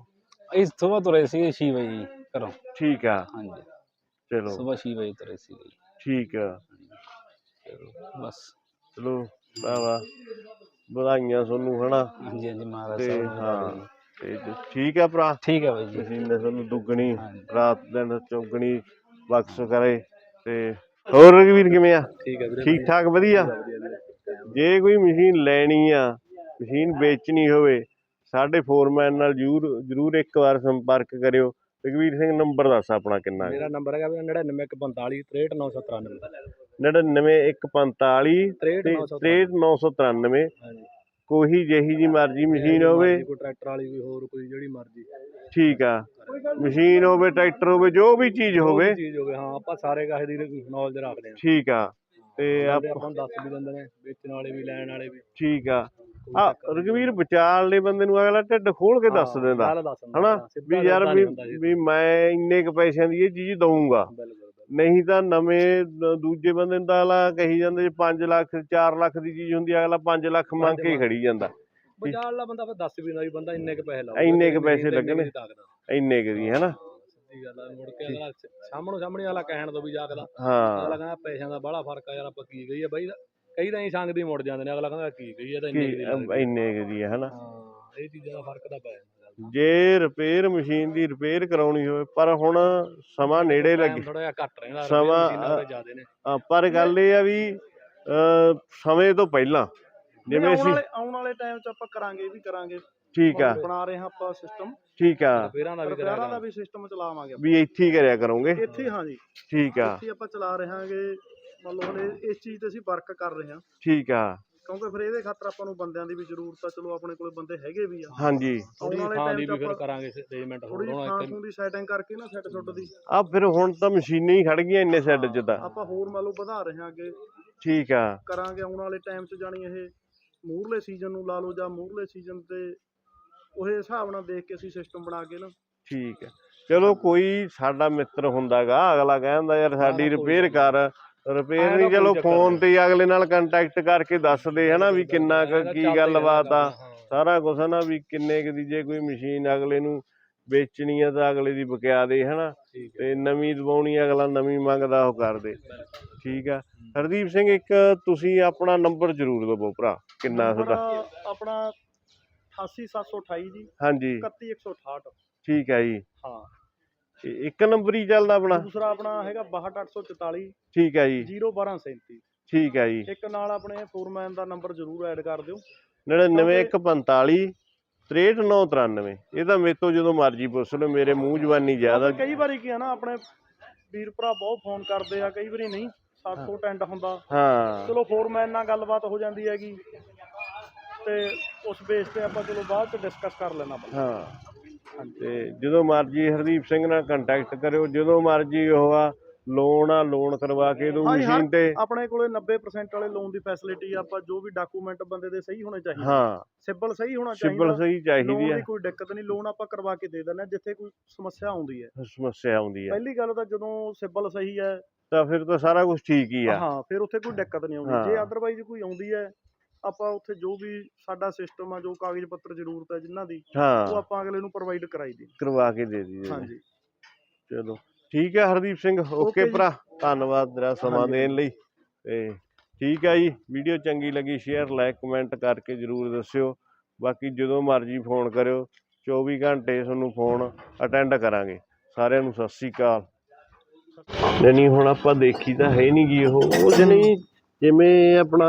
ਇਸ ਸਵੇਰ ਤੁਰੇ ਸੀ 6 ਵਜੇ ਜੀ ਘਰੋਂ। ਠੀਕ ਆ। ਹਾਂਜੀ। ਚਲੋ। ਸਵੇਰ 6 ਵਜੇ ਤੁਰੇ ਸੀ ਜੀ। ਠੀਕ ਆ। ਬਸ। ਚਲੋ ਵਾਹ ਵਧਾਈਆਂ ਤੁਹਾਨੂੰ ਹਨਾ? ਹਾਂਜੀ ਹਾਂਜੀ ਮਹਾਰਾਜ ਤੇ ਸਾਹਿਬ ਹਾਂ। ਤੇ ਠੀਕ ਆ ਭਰਾ? ਠੀਕ ਹੈ ਬਾਈ ਜੀ। ਮਸ਼ੀਨ ਨੇ ਤੁਹਾਨੂੰ ਦੁੱਗਣੀ। ਰਾਤ ਦਿਨ ਚੌਗਣੀ ਬਖਸ਼ ਕਰੇ ਤੇ ਹੋਰ ਰਘਵੀਰ ਕਿਵੇਂ ਆ? ਠੀਕ ਹੈ ਵੀਰੇ ਠੀਕ ਠਾਕ ਵਧੀਆ। ਜੇ ਕੋਈ ਮਸ਼ੀਨ ਲੈਣੀ ਆ ਮਸ਼ੀਨ ਵੇਚਣੀ ਹੋਵੇ ਸਾਡੇ ਫੋਰਮੈਨ ਨਾਲ ਜਰੂਰ ਜਰੂਰ ਇੱਕ ਵਾਰ ਸੰਪਰਕ ਕਰਿਓ। ਰਘਵੀਰ ਸਿੰਘ ਨੰਬਰ ਦੱਸ ਆਪਣਾ ਕਿੰਨਾ ਮੇਰਾ ਨੰਬਰ ਹੈਗਾ 99145 63993 99145 ਤੇ 63993 ਹਾਂਜੀ ਕੋਈ ਜਿਹੀ ਜੀ ਮਰਜ਼ੀ ਮਸ਼ੀਨ ਹੋਵੇ। ਕੋਈ ਟਰੈਕਟਰ ਵਾਲੀ ਵੀ ਹੋਰ ਕੋਈ ਜਿਹੜੀ ਮਰਜ਼ੀ। ਠੀਕ ਆ। ਮਸ਼ੀਨ ਹੋਵੇ ਟਰੈਕਟਰ ਹੋਵੇ ਜੋ ਵੀ ਚੀਜ਼ ਹੋਵੇ। ਚੀਜ਼ ਹੋਵੇ ਹਾਂ ਆਪਾਂ ਸਾਰੇ ਕਾਹੇ ਦੀ ਨੌਲੇਜ ਰੱਖਦੇ ਹਾਂ। ਠੀਕ ਆ। ਤੇ ਆਪ ਦੱਸ ਵੀ ਦਿੰਦੇ ਨੇ ਵੇਚਣ ਵਾਲੇ ਵੀ ਲੈਣ ਵਾਲੇ ਵੀ। ਠੀਕ ਆ। ਆ ਰਘਵੀਰ ਵਿਚਾਰਲੇ ਬੰਦੇ ਨੂੰ ਅਗਲਾ ਢਿੱਡ ਖੋਲ ਕੇ ਦੱਸ ਦਿੰਦਾ ਹਨਾ? ਵੀ ਯਾਰ ਵੀ ਮੈਂ ਇੰਨੇ ਕ ਪੈਸਿਆਂ ਦੀ ਇਹ ਚੀਜ਼ ਦਊਂਗਾ। ਨਹੀਂ ਤਾਂ ਨਵੇਂ ਦੂਜੇ ਬੰਦੇ ਨੂੰ ਤਾਂ ਅਗਲਾ ਕਹੀ ਜਾਂਦੇ 5 ਲੱਖ 4 ਲੱਖ ਦੀ ਚੀਜ਼ ਹੁੰਦੀ ਅਗਲਾ 5 ਲੱਖ ਮੰਗ ਕੇ ਖੜੀ ਜਾਂਦਾ। ਬਾਜ਼ਾਰ ਵਾਲਾ ਬੰਦਾ ਫਿਰ ਦੱਸ ਵੀ ਦਿੰਦਾ ਵੀ ਬੰਦਾ ਇੰਨੇ ਕ ਪੈਸੇ ਲਾਊਗਾ ਇੰਨੇ ਕੁ ਪੈਸੇ ਲੱਗਣੇ। ਇੰਨੇ ਕੁ ਦੀ ਹੈਨਾ? ਸਿੱਧੀ ਗੱਲ ਆ ਮੁੜ ਕੇ ਅਗਲਾ ਸਾਹਮਣੋਂ ਸਾਹਮਣੇ ਵਾਲਾ ਕਹਿਣ ਤੋਂ ਵੀ ਜਾਗਦਾ ਹਾਂ। ਅਗਲਾ ਕਹਿੰਦਾ ਪੈਸਿਆਂ ਦਾ ਬੜਾ ਫ਼ਰਕ ਆ ਯਾਰ ਆਪਾਂ ਕੀ ਗਈ ਆ ਬਾਈ ਕਈ ਤਾਂ ਹੀ ਸੰਗਦੀ ਮੁੜ ਜਾਂਦੇ ਨੇ ਅਗਲਾ ਕਹਿੰਦਾ ਕੀ ਗਈ ਆ ਤਾਂ ਇੰਨੇ ਕੁ ਦੀ ਕਿ ਲੱਗਦੀ। ਇੰਨੇ ਕੁ ਦੀ ਹੈ ਹੈਨਾ? ਹਾਂ ਇਹ ਚੀਜ਼ਾਂ ਦਾ ਫ਼ਰਕ ਤਾਂ ਪੈ ਜਾਂਦਾ। ਜੇ ਰਿਪੇਅਰ ਮਸ਼ੀਨ ਦੀ ਰਿਪੇਅਰ ਕਰਾਉਣੀ ਹੋਵੇ ਪਰ ਹੁਣ ਸਮਾਂ ਨੇੜੇ ਲੱਗੇ। ਥੋੜਾ ਜਿਹਾ ਘੱਟ ਰਹਿੰਦਾ ਸਮਾਂ, ਮਸ਼ੀਨਾਂ ਜ਼ਿਆਦੇ ਨੇ। ਅ, ਪਰ ਗੱਲ ਇਹ ਆ ਵੀ ਅ, ਸਮੇਂ ਤੋਂ ਪਹਿਲਾਂ ਜਿਵੇਂ ਆਉਣ ਅਸੀਂ ਵਾਲੇ ਆਉਣ ਵਾਲੇ ਟਾਈਮ 'ਚ ਆਪਾਂ ਕਰਾਂਗੇ ਇਹ ਵੀ ਕਰਾਂਗੇ। ਠੀਕ ਆ। ਬਣਾ ਰਹੇ ਹਾਂ ਆਪਾਂ ਸਿਸਟਮ ਠੀਕ ਆ। ਰਿਪੇਅਰਾਂ ਦਾ ਵੀ ਕਰਾਂਗੇ ਦਾ ਵੀ ਸਿਸਟਮ ਚਲਾਵਾਂਗੇ ਵੀ ਇੱਥੇ ਹੀ ਕਰਿਆ ਕਰੋਗੇ? ਇੱਥੇ ਹਾਂ ਜੀ ਠੀਕ ਆ। ਇੱਥੇ ਆਪਾਂ ਚਲਾ ਰਹੇ ਹਾਂਗੇ ਮੰਨ ਲਓ ਹਲੇ ਇਸ ਚੀਜ਼ ਤੇ ਅਸੀਂ ਵਰਕ ਕਰ ਰਹੇ ਹਾਂ। ਠੀਕ ਆ। ਕਿਉਂਕਿ ਫਿਰ ਇਹਦੇ ਖਾਤਰ ਆਪਾਂ ਨੂੰ ਬੰਦਿਆਂ ਦੀ ਵੀ ਜ਼ਰੂਰਤ ਆ। ਚਲੋ ਆਪਣੇ ਕੋਲੇ ਬੰਦੇ ਹੈਗੇ ਵੀ ਆ। ਹਾਂਜੀ। ਆਉਣ ਵਾਲੇ ਥਾਂ ਦੀ 'ਚ ਵੀ ਫਿਰ ਆਪਾਂ ਕਰਾਂਗੇ ਅਰੇਂਜਮੈਂਟ ਥੋੜੀ ਜਿਹੀ ਥਾਂ ਥੂੰ ਦੀ ਸੈਟਿੰਗ ਕਰਕੇ ਨਾ ਸੈੱਟ ਸੁੱਟ ਦੀ। ਆ ਫਿਰ ਹੁਣ ਤਾਂ ਮਸ਼ੀਨਾਂ ਹੀ ਖੜ ਗਈਆਂ ਇੰਨੇ ਸੈੱਟ 'ਚ ਤਾਂ। ਆਪਾਂ ਹੋਰ ਮੰਨ ਲਓ ਵਧਾ ਰਹੇ ਹਾਂ ਅੱਗੇ। ਠੀਕ ਆ। ਕਰਾਂਗੇ ਆਉਣ ਵਾਲੇ ਟਾਈਮ 'ਚ ਜਾਣੀ ਇਹ ਮੂਰਲੇ ਸੀਜ਼ਨ ਨੂੰ ਲਾ ਲਓ ਜਾਂ ਮੂਰਲੇ ਸੀਜ਼ਨ ਤੇ ਉਹੇ ਹਿਸਾਬ ਨਾਲ ਦੇਖ ਕੇ ਅਸੀਂ ਸਿਸਟਮ ਬਣਾ ਕੇ ਨਾ। ਠੀਕ ਹੈ ਚਲੋ ਕੋਈ ਸਾਡਾ ਮਿੱਤਰ ਹੁੰਦਾਗਾ ਅਗਲਾ ਕਹਿੰਦਾ ਯਾਰ ਸਾਡੀ ਰਿਪੇਅਰ ਕਰ। ਰਿਪੇਅਰ ਤਾਂ ਚਲੋ ਫੋਨ। ਤੇ ਹੀ ਅਗਲੇ ਨਾਲ ਕੰਟੈਕਟ ਕਰਕੇ ਦੱਸਦੇ ਹਨਾ ਵੀ ਕਿੰਨਾ ਕੁ ਕੀ ਗੱਲਬਾਤ ਆ। ਸਾਰਾ ਕੁਝ ਹਨਾ ਵੀ ਕਿੰਨੇ ਕੁ ਦੀ ਜੇ ਕੋਈ ਮਸ਼ੀਨ ਅਗਲੇ ਨੂੰ ਵੇਚਣੀ ਆ ਤਾਂ ਅਗਲੇ ਦੀ ਬਕਿਆ ਦੇ ਹਨਾ। ਤੇ ਨਵੀਂ ਦਵਾਉਣੀ ਅਗਲਾ ਨਵੀਂ ਮੰਗਦਾ ਉਹ ਕਰਦੇ ਠੀਕ ਆ। ਹਰਦੀਪ ਸਿੰਘ ਇੱਕ ਤੁਸੀਂ ਆਪਣਾ ਨੰਬਰ ਜ਼ਰੂਰ ਦਿਓ ਭਰਾ ਕਿੰਨਾ ਤੁਹਾਡਾ ਆਪਣਾ- ਆਪਣਾ 88728 ਜੀ। ਹਾਂਜੀ। 31168 ਠੀਕ ਹੈ ਜੀ। ਹਾਂ। ਇਹ ਇੱਕ ਨੰਬਰ ਹੀ ਚੱਲਦਾ ਆਪਣਾ। ਦੂਸਰਾ ਆਪਣਾ ਹੈਗਾ 62844 ਠੀਕ ਹੈ ਜੀ। 01237 ਠੀਕ ਹੈ ਜੀ। ਇੱਕ ਨਾਲ ਆਪਣੇ ਫੋਰਮੈਨ ਦਾ ਨੰਬਰ ਜ਼ਰੂਰ ਐਡ ਕਰ ਦਿਓ। 99145 63993 ਇਹ ਤਾਂ ਮੇਰੇ ਤੋਂ ਜਦੋਂ ਮਰਜ਼ੀ ਪੁੱਛ ਲਓ ਮੇਰੇ ਮੂੰਹ ਜ਼ਬਾਨੀ ਜ਼ਿਆਦਾ। ਕਈ ਵਾਰੀ ਕੀ ਆ ਨਾ ਆਪਣੇ ਵੀਰ ਭਰਾ ਬਹੁਤ ਫੋਨ ਕਰਦੇ ਆ ਕਈ ਵਾਰੀ ਨਹੀਂ। ਸਾਥੋਂ ਟੈਂਡ ਹੁੰਦਾ। ਹਾਂ। ਚਲੋ ਫੋਰਮੈਨ ਨਾਲ ਗੱਲਬਾਤ ਹੋ ਜਾਂਦੀ ਹੈਗੀ। ਤੇ ਉਸ ਬੇਸ ਤੇ ਆਪਾਂ ਚਲੋ ਬਾਅਦ ਚ ਡਿਸਕਸ ਕਰ ਲੈਣਾ। ਹਾਂ। ਤੇ ਜਦੋਂ ਮਰਜ਼ੀ ਹਰਦੀਪ ਸਿੰਘ ਨਾਲ ਕੰਟੈਕਟ ਕਰਿਓ ਜਦੋਂ ਮਰਜ਼ੀ ਉਹ ਆ ਲੋਨ ਆ ਲੋਨ ਕਰਵਾ ਕੇ ਦੋ ਹਾਂਜੀ, ਹਰ- ਮਸ਼ੀਨ ਤੇ ਆਪਣੇ ਕੋਲੇ 90% ਵਾਲੇ ਲੋਨ ਦੀ ਫੈਸਿਲਿਟੀ ਆ ਆਪਾਂ ਜੋ ਵੀ ਡਾਕੂਮੈਂਟ ਬੰਦੇ ਦੇ ਸਹੀ ਹੋਣੇ ਚਾਹੀਦੇ ਹਾਂ। ਸਿਬਲ ਸਹੀ ਹੋਣਾ ਸਿਬਲ ਚਾਹੀਦਾ। ਸਹੀ ਚਾਹੀਦੀ ਲੋਨ ਆ। ਦੀ ਕੋਈ ਦਿੱਕਤ ਨਹੀਂ ਲੋਨ ਆਪਾਂ ਕਰਵਾ ਕੇ ਦੇ ਦਿੰਦੇ ਹਾਂ ਜਿੱਥੇ ਕੋਈ ਸਮੱਸਿਆ ਆਉਂਦੀ ਹੈ। ਸਮੱਸਿਆ ਆਉਂਦੀ ਆ। ਪਹਿਲੀ ਗੱਲ ਤਾਂ ਜਦੋਂ ਸਿਬਲ ਸਹੀ ਹੈ ਤਾਂ ਫਿਰ ਤਾਂ ਸਾਰਾ ਕੁਝ ਠੀਕ ਹੀ ਆ। ਹਾਂ ਫਿਰ ਉੱਥੇ ਕੋਈ ਦਿੱਕਤ ਨਹੀਂ ਆਉਂਦੀ। ਜੇ ਅਦਰਵਾਈਜ਼ ਕੋਈ ਆਉਂਦੀ ਹੈ ਆਪਾਂ ਉੱਥੇ ਜੋ ਵੀ ਸਾਡਾ ਸਿਸਟਮ ਆ ਜੋ ਕਾਗਜ਼ ਪੱਤਰ ਜ਼ਰੂਰਤ ਹੈ ਜਿਨ੍ਹਾਂ ਦੀ ਉਹ ਹਾਂ ਆਪਾਂ ਅਗਲੇ ਨੂੰ ਪ੍ਰੋਵਾਈਡ ਕਰਾਈ ਦੀ। ਕਰਵਾ ਕੇ ਦੇ ਦਈਏ। ਹਾਂਜੀ। ਚਲੋ ਠੀਕ ਹੈ ਹਰਦੀਪ ਸਿੰਘ। ਓਕੇ ਜੀ। ਭਰਾ ਧੰਨਵਾਦ ਤੇਰਾ ਸਮਾਂ ਹਾਂਜੀ। ਦੇਣ ਲਈ। ਤੇ ਠੀਕ ਹੈ ਜੀ ਵੀਡੀਓ ਚੰਗੀ ਲੱਗੀ ਸ਼ੇਅਰ ਲਾਈਕ ਕਮੈਂਟ ਕਰਕੇ ਜਰੂਰ ਦੱਸਿਓ। ਬਾਕੀ ਜਦੋਂ ਮਰਜ਼ੀ ਫੋਨ ਕਰਿਓ। 24 ਘੰਟੇ ਤੁਹਾਨੂੰ ਫੋਨ ਅਟੈਂਡ ਕਰਾਂਗੇ। ਸਾਰਿਆਂ ਨੂੰ ਸਤਿ ਸ੍ਰੀ ਅਕਾਲ। ਨਹੀਂ ਨਹੀਂ ਹੁਣ ਆਪਾਂ ਦੇਖੀ ਤਾਂ ਹੈ ਨਹੀਂ ਗੀ ਉਹ। ਉਹ ਜਣੀ ਜਿਵੇਂ ਆਪਣਾ